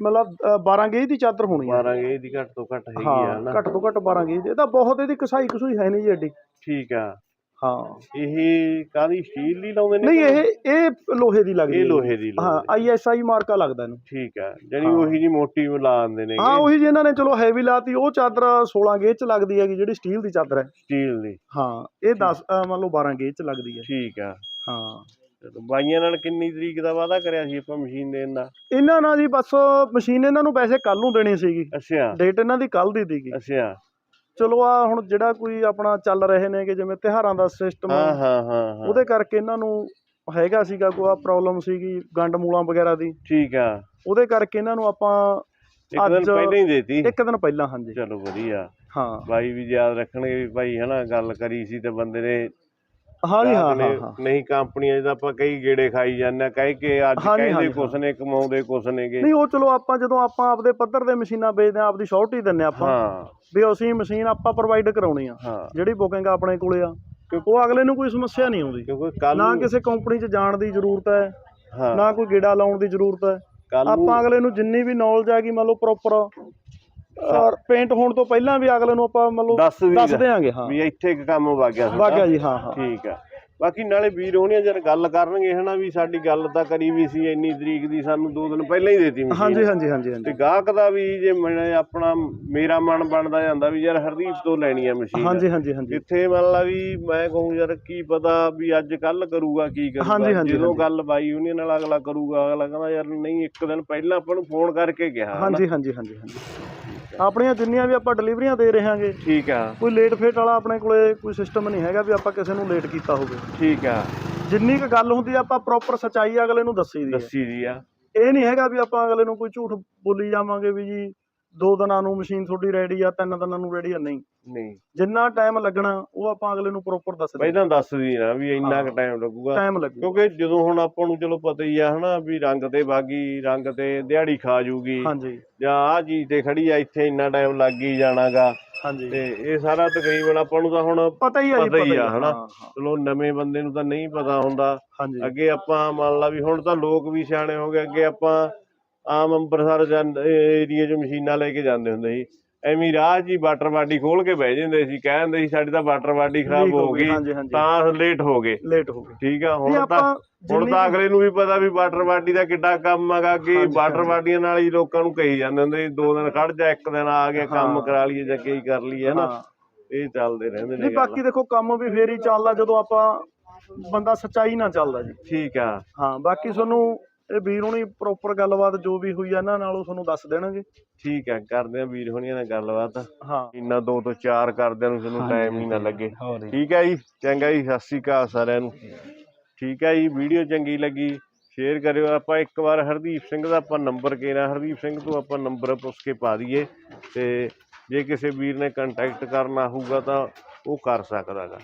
ਮਤਲਬ ਅ, 12 ਗੇਜ ਦੀ ਚਾਦਰ ਹੋਣੀ ਆ। 12 ਗੇਜ ਦੀ ਘੱਟ ਤੋਂ ਘੱਟ ਹੈਗੀ ਆ ਹਾਂ ਨਾ। ਘੱਟ ਤੋਂ ਘੱਟ 12 ਗੇਜ ਇਹ ਤਾਂ ਬਹੁਤ ਇਹਦੀ ਕਸਾਈ ਕਸੂਈ ਹੈ ਨਹੀਂ ਜੀ ਐਡੀ। ਠੀਕ ਆ। ਹਾਂ। ਇਹ ਕਾਦੀ ਸਟੀਲ ਦੀ ਲਾਉਂਦੇ ਨੇ ਨਹੀਂ ਇਹ ਇਹ ਲੋਹੇ ਦੀ ਲੱਗਦੀ ਇਹ ਹੈ। ਲੋਹੇ ਦੀ ਹਾਂ ਲਾਉਂਦੇ ਆਈਐਸਆਈ ਮਾਰਕਾ ਲੱਗਦਾ ਇਹਨੂੰ। ਠੀਕ ਆ ਜਾਨੀ ਹਾਂ। ਉਹੀ ਜੀ ਮੋਟੀ ਲਾ ਦਿੰਦੇ ਨੇ ਹਾਂ ਉਹੀ ਜਿਹਨਾਂ ਨੇ ਚਲੋ ਹੈਵੀ ਲਾਤੀ ਉਹ ਚਾਦਰ 16 ਗੇਜ ਚ ਲੱਗਦੀ ਹੈਗੀ ਜਿਹੜੀ ਸਟੀਲ ਦੀ ਚਾਦਰ ਹੈ। ਸਟੀਲ ਦੀ। ਹਾਂ ਇਹ 10 ਮੰਨ ਲਓ 12 ਗੇਜ ਚ ਲੱਗਦੀ ਹੈ। ਠੀਕ ਹਾਂ। ਚਲੋ ਬਾਈਆਂ ਨਾਲ ਕਿੰਨੀ ਤਰੀਕ ਦਾ ਵਾਅਦਾ ਕਰਿਆ ਸੀ ਆਪਾਂ ਮਸ਼ੀਨ ਦੇਣ ਦਾ? ਇਹਨਾਂ ਨਾਲ ਜੀ ਬਸ ਮਸ਼ੀਨ ਇਹਨਾਂ ਨੂੰ ਵੈਸੇ ਕੱਲ ਨੂੰ ਦੇਣੀ ਸੀਗੀ। ਅੱਛਾ। ਡੇਟ ਇਹਨਾਂ ਦੀ ਕੱਲ ਦੀ ਸੀਗੀ। ਅੱਛਾ। ਚਲੋ ਆ ਹੁਣ ਜਿਹੜਾ ਕੋਈ ਆਪਣਾ ਚੱਲ ਰਹੇ ਨੇਗੇ ਜਿਵੇਂ ਤਿਉਹਾਰਾਂ ਦਾ ਸਿਸਟਮ ਹਾਂ ਹਾਂ ਹਾਂ ਹਾਂ। ਉਹਦੇ ਕਰਕੇ ਇਹਨਾਂ ਨੂੰ ਹੈਗਾ ਸੀਗਾ ਕੋਈ ਪ੍ਰੋਬਲਮ ਸੀਗੀ ਗੰਡ ਮੂਲਾਂ ਵਗੈਰਾ ਦੀ। ਠੀਕ ਆ। ਉਹਦੇ ਕਰਕੇ ਇਹਨਾਂ ਨੂੰ ਆਪਾਂ ਇੱਕ ਦਿਨ ਅੱਜ- ਪਹਿਲਾਂ ਹੀ ਦੇਤੀ। ਇੱਕ ਦਿਨ ਪਹਿਲਾਂ ਹਾਂਜੀ। ਚਲੋ ਵਧੀਆ। ਹਾਂ। ਬਾਈ ਵੀ ਯਾਦ ਰੱਖਣਗੇ ਵੀ ਭਾਈ ਹਨਾ ਗੱਲ ਕਰੀ ਸੀ ਤੇ ਬੰਦੇ ਨੇ ਹਾਂਜੀ ਹਾਂ ਹਾਂ ਨੇ ਹਾਂ ਨਹੀਂ ਕੰਪਨੀਆਂ ਤਾਂ ਆਪਾਂ ਕਈ ਗੇੜੇ ਖਾਈ ਜਾਂਦੇ ਆ ਕਹਿ ਕੇ ਅੱਜ ਹਾਂਜੀ, ਕਹਿੰਦੇ ਹਾਂਜੀ, ਕੁਛ ਨੇ ਕਮਾਉਂਦੇ ਕੁਛ ਨੇਗੇ। ਨਹੀਂ ਉਹ ਚਲੋ ਆਪਾਂ ਜਦੋਂ ਆਪਾਂ ਆਪਦੇ ਪੱਧਰ ਦੇ ਮਸ਼ੀਨਾਂ ਵੇਚਦੇ ਆ ਆਪਦੀ ਸ਼ੋਰਟੀ ਦਿੰਨੇ ਆਪਾਂ। ਹਾਂ। ਵੀ ਅਸੀਂ ਮਸ਼ੀਨ ਆਪਾਂ ਪ੍ਰੋਵਾਈਡ ਕਰਾਉਣੀ ਆ। ਹਾਂ। ਜਿਹੜੀ ਬੁਕਿੰਗ ਆਪਣੇ ਕੋਲੇ ਆ ਉਹ ਅਗਲੇ ਨੂੰ ਕੋਈ ਸਮੱਸਿਆ ਨਹੀਂ ਆਉਂਦੀ। ਕਿਉਂਕਿ ਕੱਲ ਨਾ ਕਿਸੇ ਕੰਪਨੀ 'ਚ ਜਾਣ ਦੀ ਜ਼ਰੂਰਤ ਹੈ ਹਾਂ। ਨਾ ਕੋਈ ਗੇੜਾ ਲਾਉਣ ਦੀ ਜ਼ਰੂਰਤ ਹੈ। ਕੱਲ ਆਪਾਂ ਅਗਲੇ ਨੂੰ ਜਿੰਨੀ ਵੀ ਨੌਲੇਜ ਆ ਗਈ ਮੰਨ ਲਓ ਪ੍ਰੋਪਰ ਔਰ ਪੇਂਟ ਹੋਣ ਤੋਂ ਪਹਿਲਾਂ ਵੀ ਅਗਲੇ ਨੂੰ ਆਪਾਂ ਮੰਨ ਲਓ ਦੱਸ ਦਿਆਂਗੇ ਹਾਂ। ਵੀ ਇੱਥੇ ਇੱਕ ਕੰਮ ਵਗ ਗਿਆ ਤੁਹਾਡਾ। ਵਾਕਿਆ ਜੀ ਹਾਂ ਹਾਂ। ਠੀਕ ਆ। ਬਾਕੀ ਨਾਲੇ ਵੀਰ ਹੋਣੀਆਂ ਜਦ ਗੱਲ ਕਰਨਗੇ ਹਨਾ ਵੀ ਸਾਡੀ ਗੱਲ ਤਾਂ ਕਰੀ ਵੀ ਸੀ ਇੰਨੀ ਤਰੀਕ ਦੀ ਸਾਨੂੰ ਦੋ ਦਿਨ ਪਹਿਲਾਂ ਹੀ ਦੇਤੀ ਮਸ਼ੀਨ। ਹਾਂਜੀ ਹਾਂਜੀ ਹਾਂਜੀ ਤੇ ਗਾਹਕ ਦਾ ਵੀ ਜੇ ਮੈਂ ਆਪਣਾ ਮੇਰਾ ਮਨ ਬਣਦਾ ਜਾਂਦਾ ਵੀ ਯਾਰ ਹਰਦੀਪ ਤੋਂ ਲੈਣੀ ਆ ਮਸ਼ੀਨ। ਹਾਂਜੀ ਹਾਂਜੀ ਹਾਂਜੀ। ਜਿੱਥੇ ਮੰਨ ਲਾ ਵੀ ਮੈਂ ਕਹੂੰ ਯਾਰ ਕੀ ਪਤਾ ਵੀ ਅੱਜ ਕੱਲ ਕਰੂਗਾ ਕੀ ਕਰੂਗਾ। ਜਦੋਂ। ਗੱਲ ਬਾਈ ਯੂਨੀਅਨ ਨਾਲ ਅਗਲਾ ਕਰੂਗਾ ਅਗਲਾ ਕਹਿੰਦਾ ਯਾਰ ਨਹੀਂ ਇੱਕ ਦਿਨ ਪਹਿਲਾਂ ਆਪਾਂ ਨੂੰ ਫੋਨ ਕਰਕੇ ਕਿਹਾ ਹਨਾ। ਹਾਂਜੀ ਹਾਂਜੀ ਹਾਂਜੀ ਹਾਂਜੀ। ਆਪਣੀਆਂ ਜਿੰਨੀਆਂ ਵੀ ਆਪਾਂ ਡਿਲੀਵਰੀਆਂ ਦੇ ਰਹੇ ਹਾਂਗੇ ਠੀਕ ਆ। ਕੋਈ ਲੇਟ ਫੇਟ ਵਾਲਾ ਆਪਣੇ ਕੋਲੇ ਕੋਈ ਸਿਸਟਮ ਨਹੀਂ ਹੈਗਾ ਵੀ ਆਪਾਂ ਕਿਸੇ ਨੂੰ ਲੇਟ ਕੀਤਾ ਹੋਵੇ। ਠੀਕ ਆ। ਜਿੰਨੀ ਕੁ ਗੱਲ ਹੁੰਦੀ ਆ ਆਪਾਂ ਪ੍ਰੋਪਰ ਸਚਾਈ ਅਗਲੇ ਨੂੰ ਦੱਸੀ ਦੀ ਹੈ ਦੱਸੀ ਦੀ ਆ। ਇਹ ਨਹੀਂ ਹੈਗਾ ਵੀ ਆਪਾਂ ਅਗਲੇ ਨੂੰ ਕੋਈ ਝੂਠ ਬੋਲੀ ਜਾਵਾਂਗੇ ਵੀ ਜੀ ਦੋ ਦਿਨਾਂ ਨੂੰ ਮਸ਼ੀਨ ਤੁਹਾਡੀ ਰੈਡੀ ਆ ਤਿੰਨ ਦਿਨਾਂ ਨੂੰ ਰੈਡੀ ਆ ਨਹੀਂ। ਨਹੀਂ। ਜਿੰਨਾ ਟਾਈਮ ਲੱਗਣਾ ਉਹ ਆਪਾਂ ਅਗਲੇ ਨੂੰ ਪ੍ਰੋਪਰ ਦੱਸ ਦਿੰਦੇ ਪਹਿਲਾਂ ਦੱਸ ਦੀ ਨਾ ਵੀ ਇੰਨਾ ਕੁ। ਟਾਈਮ ਲੱਗੂਗਾ। ਟਾਈਮ ਲੱਗੂ ਕਿਉਂਕਿ ਜਦੋਂ ਹੁਣ ਆਪਾਂ ਨੂੰ ਚਲੋ ਪਤਾ ਹੀ ਆ ਹਨਾ ਵੀ ਰੰਗ ਤੇ ਬਾਗੀ ਰੰਗ ਤੇ ਦਿਹਾੜੀ ਖਾ ਜੂਗੀ। ਹਾਂਜੀ। ਜਾਂ ਆਹ ਚੀਜ਼ ਤੇ ਖੜੀ ਆ ਇੱਥੇ ਇੰਨਾ ਟਾਈਮ ਲੱਗ ਹੀ ਜਾਣਾਗਾ। ਹਾਂਜੀ। ਤੇ ਇਹ ਸਾਰਾ ਤਕਰੀਬਨ ਆਪਾਂ ਨੂੰ ਤਾਂ ਹੁਣ ਪਤਾ ਹੀ ਆ ਜੀ ਪਤਾ ਹੀ ਆ, ਹਨਾ? ਚਲੋ ਨਵੇਂ ਬੰਦੇ ਨੂੰ ਤਾਂ ਨਹੀਂ ਪਤਾ ਹੁੰਦਾ। ਅੱਗੇ ਆਪਾਂ ਮੰਨ ਲਾ ਵੀ ਹੁਣ ਤਾਂ ਲੋਕ ਵੀ ਸਿਆਣੇ ਹੋ ਗਏ ਅੱਗੇ ਆਪਾਂ ਆਮ ਅੰਮ੍ਰਿਤਸਰ ਏਰੀਏ 'ਚ ਮਸ਼ੀਨਾਂ ਲੈ ਕੇ ਜਾਂਦੇ ਹੁੰਦੇ ਸੀ। ਐਵੇਂ ਰਾਹ 'ਚ ਹੀ ਵਾਟਰ ਬਾਡੀ ਖੋਲ ਕੇ ਬਹਿ ਜਾਂਦੇ ਸੀ। ਕਹਿੰਦੇ ਸੀ ਸਾਡੀ ਤਾਂ ਵਾਟਰ ਬਾਡੀ ਖਰਾਬ ਹੋ ਗਈ। ਹਾਂਜੀ ਹਾਂਜੀ। ਤਾਂ ਲੇਟ ਹੋ ਗਏ। ਲੇਟ ਹੋ ਗਏ। ਠੀਕ ਆ ਹੁਣ ਤਾਂ ਆਪਾਂ ਹੁਣ ਤਾਂ ਅਗਲੇ ਨੂੰ ਵੀ ਪਤਾ ਵੀ ਵਾਟਰ ਬਾਡੀ ਦਾ ਕਿੱਡਾ ਕੰਮ ਹੈਗਾ ਕਿ ਹਾਂਜੀ, ਵਾਟਰ ਹਾਂਜੀ। ਬਾਡੀਆਂ ਨਾਲ ਹੀ ਲੋਕਾਂ ਨੂੰ ਕਹੀ ਜਾਂਦੇ ਹੁੰਦੇ ਸੀ ਦੋ ਦਿਨ ਖੜ ਜਾ ਇੱਕ ਦਿਨ ਆ ਗਿਆ ਕੰਮ ਹਾਂ। ਕਰਾ ਲਈਏ ਜਾਂ ਕੀ ਕਰ ਲਈਏ ਹਨਾ? ਹਾਂ। ਇਹ ਚੱਲਦੇ ਰਹਿੰਦੇ ਨੇ ਨਹੀਂ ਬਾਕੀ ਦੇਖੋ ਕੰਮ ਵੀ ਫੇਰ ਹੀ ਚੱਲਦਾ ਜਦੋਂ ਆਪਾਂ ਬੰਦਾ ਸੱਚਾਈ ਨਾਲ ਚੱਲਦਾ ਜੀ। ਠੀਕ ਆ। ਹਾਂ ਬਾਕੀ ਤੁਹਾਨੂੰ ਇਹ ਵੀਰ ਹੁਣੀ ਪ੍ਰੋਪਰ ਗੱਲਬਾਤ ਜੋ ਵੀ ਹੋਈ ਆ ਇਹਨਾਂ ਨਾਲ ਉਹ ਤੁਹਾਨੂੰ ਦੱਸ ਦੇਣਗੇ। ਠੀਕ ਆ ਕਰਦੇ ਆ ਵੀਰ ਹੋਣੀਆਂ ਨਾਲ ਗੱਲਬਾਤ। ਹਾਂ। ਇੰਨਾ ਦੋ ਤੋਂ ਚਾਰ ਕਰਦਿਆਂ ਨੂੰ ਤੁਹਾਨੂੰ ਟਾਈਮ ਹੀ ਨਾ ਲੱਗੇ। ਹੋਰ ਜੀ। ਠੀਕ ਹੈ ਜੀ ਚੰਗਾ ਜੀ ਸਤਿ ਸ੍ਰੀ ਅਕਾਲ ਸਾਰਿਆਂ ਨੂੰ। ਠੀਕ ਹੈ ਜੀ ਵੀਡੀਓ ਚੰਗੀ ਲੱਗੀ ਸ਼ੇਅਰ ਕਰਿਓ। ਆਪਾਂ ਇੱਕ ਵਾਰ ਹਰਦੀਪ ਸਿੰਘ ਦਾ ਆਪਾਂ ਨੰਬਰ ਕਿਹੜਾ ਹਰਦੀਪ ਸਿੰਘ ਤੋਂ ਆਪਾਂ ਨੰਬਰ ਪੁੱਛ ਕੇ ਪਾ ਦਈਏ। ਤੇ ਜੇ ਕਿਸੇ ਵੀਰ ਨੇ ਕੰਟੈਕਟ ਕਰਨਾ ਹੋਊਗਾ ਤਾਂ ਉਹ ਕਰ ਸਕਦਾ ਗਾ।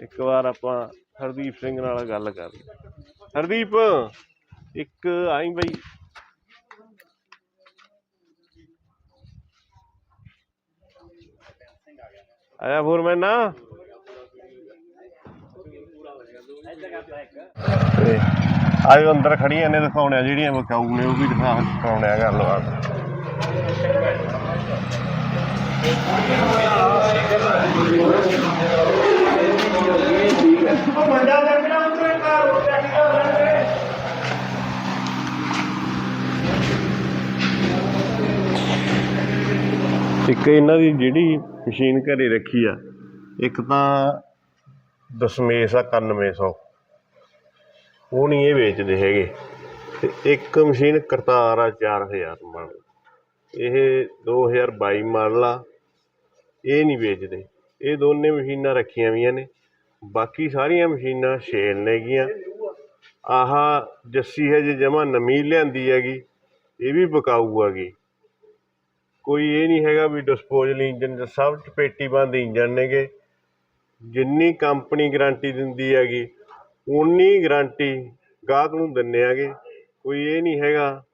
ਇੱਕ ਵਾਰ ਆਪਾਂ ਹਰਦੀਪ ਸਿੰਘ ਨਾਲ ਗੱਲ ਕਰ ਲਈ ਹਰਦੀਪ! ਇੱਕ ਆਈ ਬਈ। ਆਇਆ ਹੋਰ ਨਾ। ਤੇ ਆਜੋ ਅੰਦਰ ਖੜੀਆਂ ਨੇ ਦਿਖਾਉਣੇ ਜਿਹੜੀਆਂ ਵਿਕਾਊ ਨੇ ਉਹ ਵੀ ਦਿਖਾ, ਦਿਖਾਉਣੇ ਆ ਗੱਲਬਾਤ ਇੱਕ ਇਹਨਾਂ ਦੀ ਜਿਹੜੀ ਮਸ਼ੀਨ ਘਰੇ ਰੱਖੀ ਆ, ਇੱਕ ਤਾਂ ਦਸ਼ਮੇਸ਼ ਆ 9100 ਉਹ ਨਹੀਂ ਇਹ ਵੇਚਦੇ ਹੈਗੇ। ਤੇ ਇੱਕ ਮਸ਼ੀਨ ਕਰਤਾਰ ਆ 4000 ਮਾਡਲ ਇਹ 2022 ਮਾਡਲ ਆ, ਇਹ ਨਹੀਂ ਵੇਚਦੇ। ਇਹ ਦੋਨੇ ਮਸ਼ੀਨਾਂ ਰੱਖੀਆਂ ਵੀਆਂ ਨੇ। ਬਾਕੀ ਸਾਰੀਆਂ ਮਸ਼ੀਨਾਂ ਛੇਲ ਨੇਗੀਆਂ ਆਹ ਜੱਸੀ ਹੈ ਜੇ ਜਮਾ ਨਵੀਂ ਲਿਆਂਦੀ ਹੈਗੀ, ਇਹ ਵੀ ਵਿਕਾਊ ਹੈਗੀ। ਕੋਈ ਇਹ ਨਹੀਂ ਹੈਗਾ ਵੀ ਡਿਸਪੋਜ਼ਲ ਇੰਜਨ ਚ ਸਭ ਚ ਬੰਦ ਇੰਜਨ ਨੇਗੇ। ਜਿੰਨੀ ਕੰਪਨੀ ਗਾਰੰਟੀ ਦਿੰਦੀ ਹੈਗੀ ਉਨੀ ਗਾਰੰਟੀ ਗਾਹਕ ਨੂੰ ਦਿੰਨੇ ਹੈਗੇ। ਕੋਈ ਇਹ ਨਹੀਂ ਹੈਗਾ,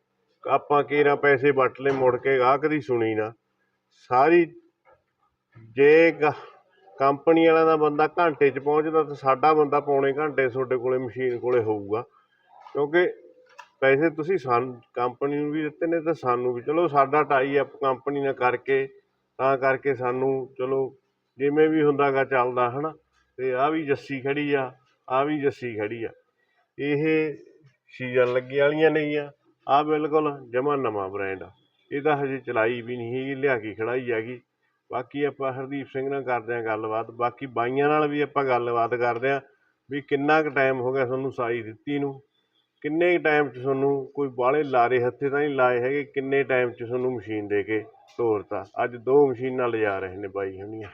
ਆਪਾਂ ਕੇਰਾਂ ਪੈਸੇ ਵੱਟ ਲਏ, ਮੁੜ ਕੇ ਗਾਹਕ ਦੀ ਸੁਣੀ ਨਾ। ਸਾਰੀ ਜੇ ਗ- ਕੰਪਨੀ ਵਾਲਿਆਂ ਦਾ ਬੰਦਾ ਘੰਟੇ 'ਚ ਪਹੁੰਚਦਾ, ਤਾਂ ਸਾਡਾ ਬੰਦਾ ਪੌਣੇ ਘੰਟੇ ਤੁਹਾਡੇ ਕੋਲੇ, ਮਸ਼ੀਨ ਕੋਲੇ ਹੋਊਗਾ। ਕਿਉਂਕਿ ਪੈਸੇ ਤੁਸੀਂ ਸਾਨੂੰ ਕੰਪਨੀ ਨੂੰ ਵੀ ਦਿੱਤੇ ਨੇ ਤਾਂ ਸਾਨੂੰ ਵੀ। ਚਲੋ ਸਾਡਾ ਟਾਈ ਅਪ ਕੰਪਨੀ ਨਾਲ ਕਰਕੇ, ਤਾਂ ਕਰਕੇ ਸਾਨੂੰ, ਚਲੋ, ਜਿਵੇਂ ਵੀ ਹੁੰਦਾ ਗਾ ਚੱਲਦਾ, ਹਨਾ। ਤੇ ਆ ਵੀ ਜੱਸੀ ਖੜੀ ਆ ਆ ਵੀ ਜੱਸੀ ਖੜੀ ਆ। ਇਹ ਸੀਜ਼ਨ ਲੱਗੇ ਵਾਲੀਆਂ ਨਹੀਂ ਆ। ਆ ਬਿਲਕੁਲ ਜਮਾ ਨਵਾਂ ਬ੍ਰਾਂਡ ਆ। ਇਹ ਤਾਂ ਹਜੇ ਚਲਾਈ ਵੀ ਨਹੀਂ ਹੈਗੀ, ਲਿਆ ਕੇ ਖੜਾਈ ਹੈਗੀ। ਬਾਕੀ ਆਪਾਂ ਹਰਦੀਪ ਸਿੰਘ ਨਾਲ ਕਰਦੇ ਆਂ ਗੱਲਬਾਤ। ਬਾਕੀ ਬਾਈਆਂ ਨਾਲ ਵੀ ਆਪਾਂ ਗੱਲਬਾਤ ਕਰਦੇ ਆਂ, ਵੀ ਕਿੰਨਾ ਕੁ ਟਾਈਮ ਹੋ ਗਿਆ ਤੁਹਾਨੂੰ ਸਾਈ ਦਿੱਤੀ ਨੂੰ। ਕਿੰਨੇ ਟਾਈਮ 'ਚ ਤੁਹਾਨੂੰ ਕੋਈ ਬਾਹਲੇ ਲਾਰੇ ਹੱਥੇ ਤਾਂ ਨਹੀਂ ਲਾਏ ਹੈਗੇ? ਕਿੰਨੇ ਟਾਈਮ 'ਚ ਤੁਹਾਨੂੰ ਮਸ਼ੀਨ ਦੇ ਕੇ ਤੋਰਤਾ? ਅੱਜ ਦੋ ਮਸ਼ੀਨਾਂ ਲਿਜਾ ਰਹੇ ਨੇ ਬਾਈ ਹੁਣੀਆਂ।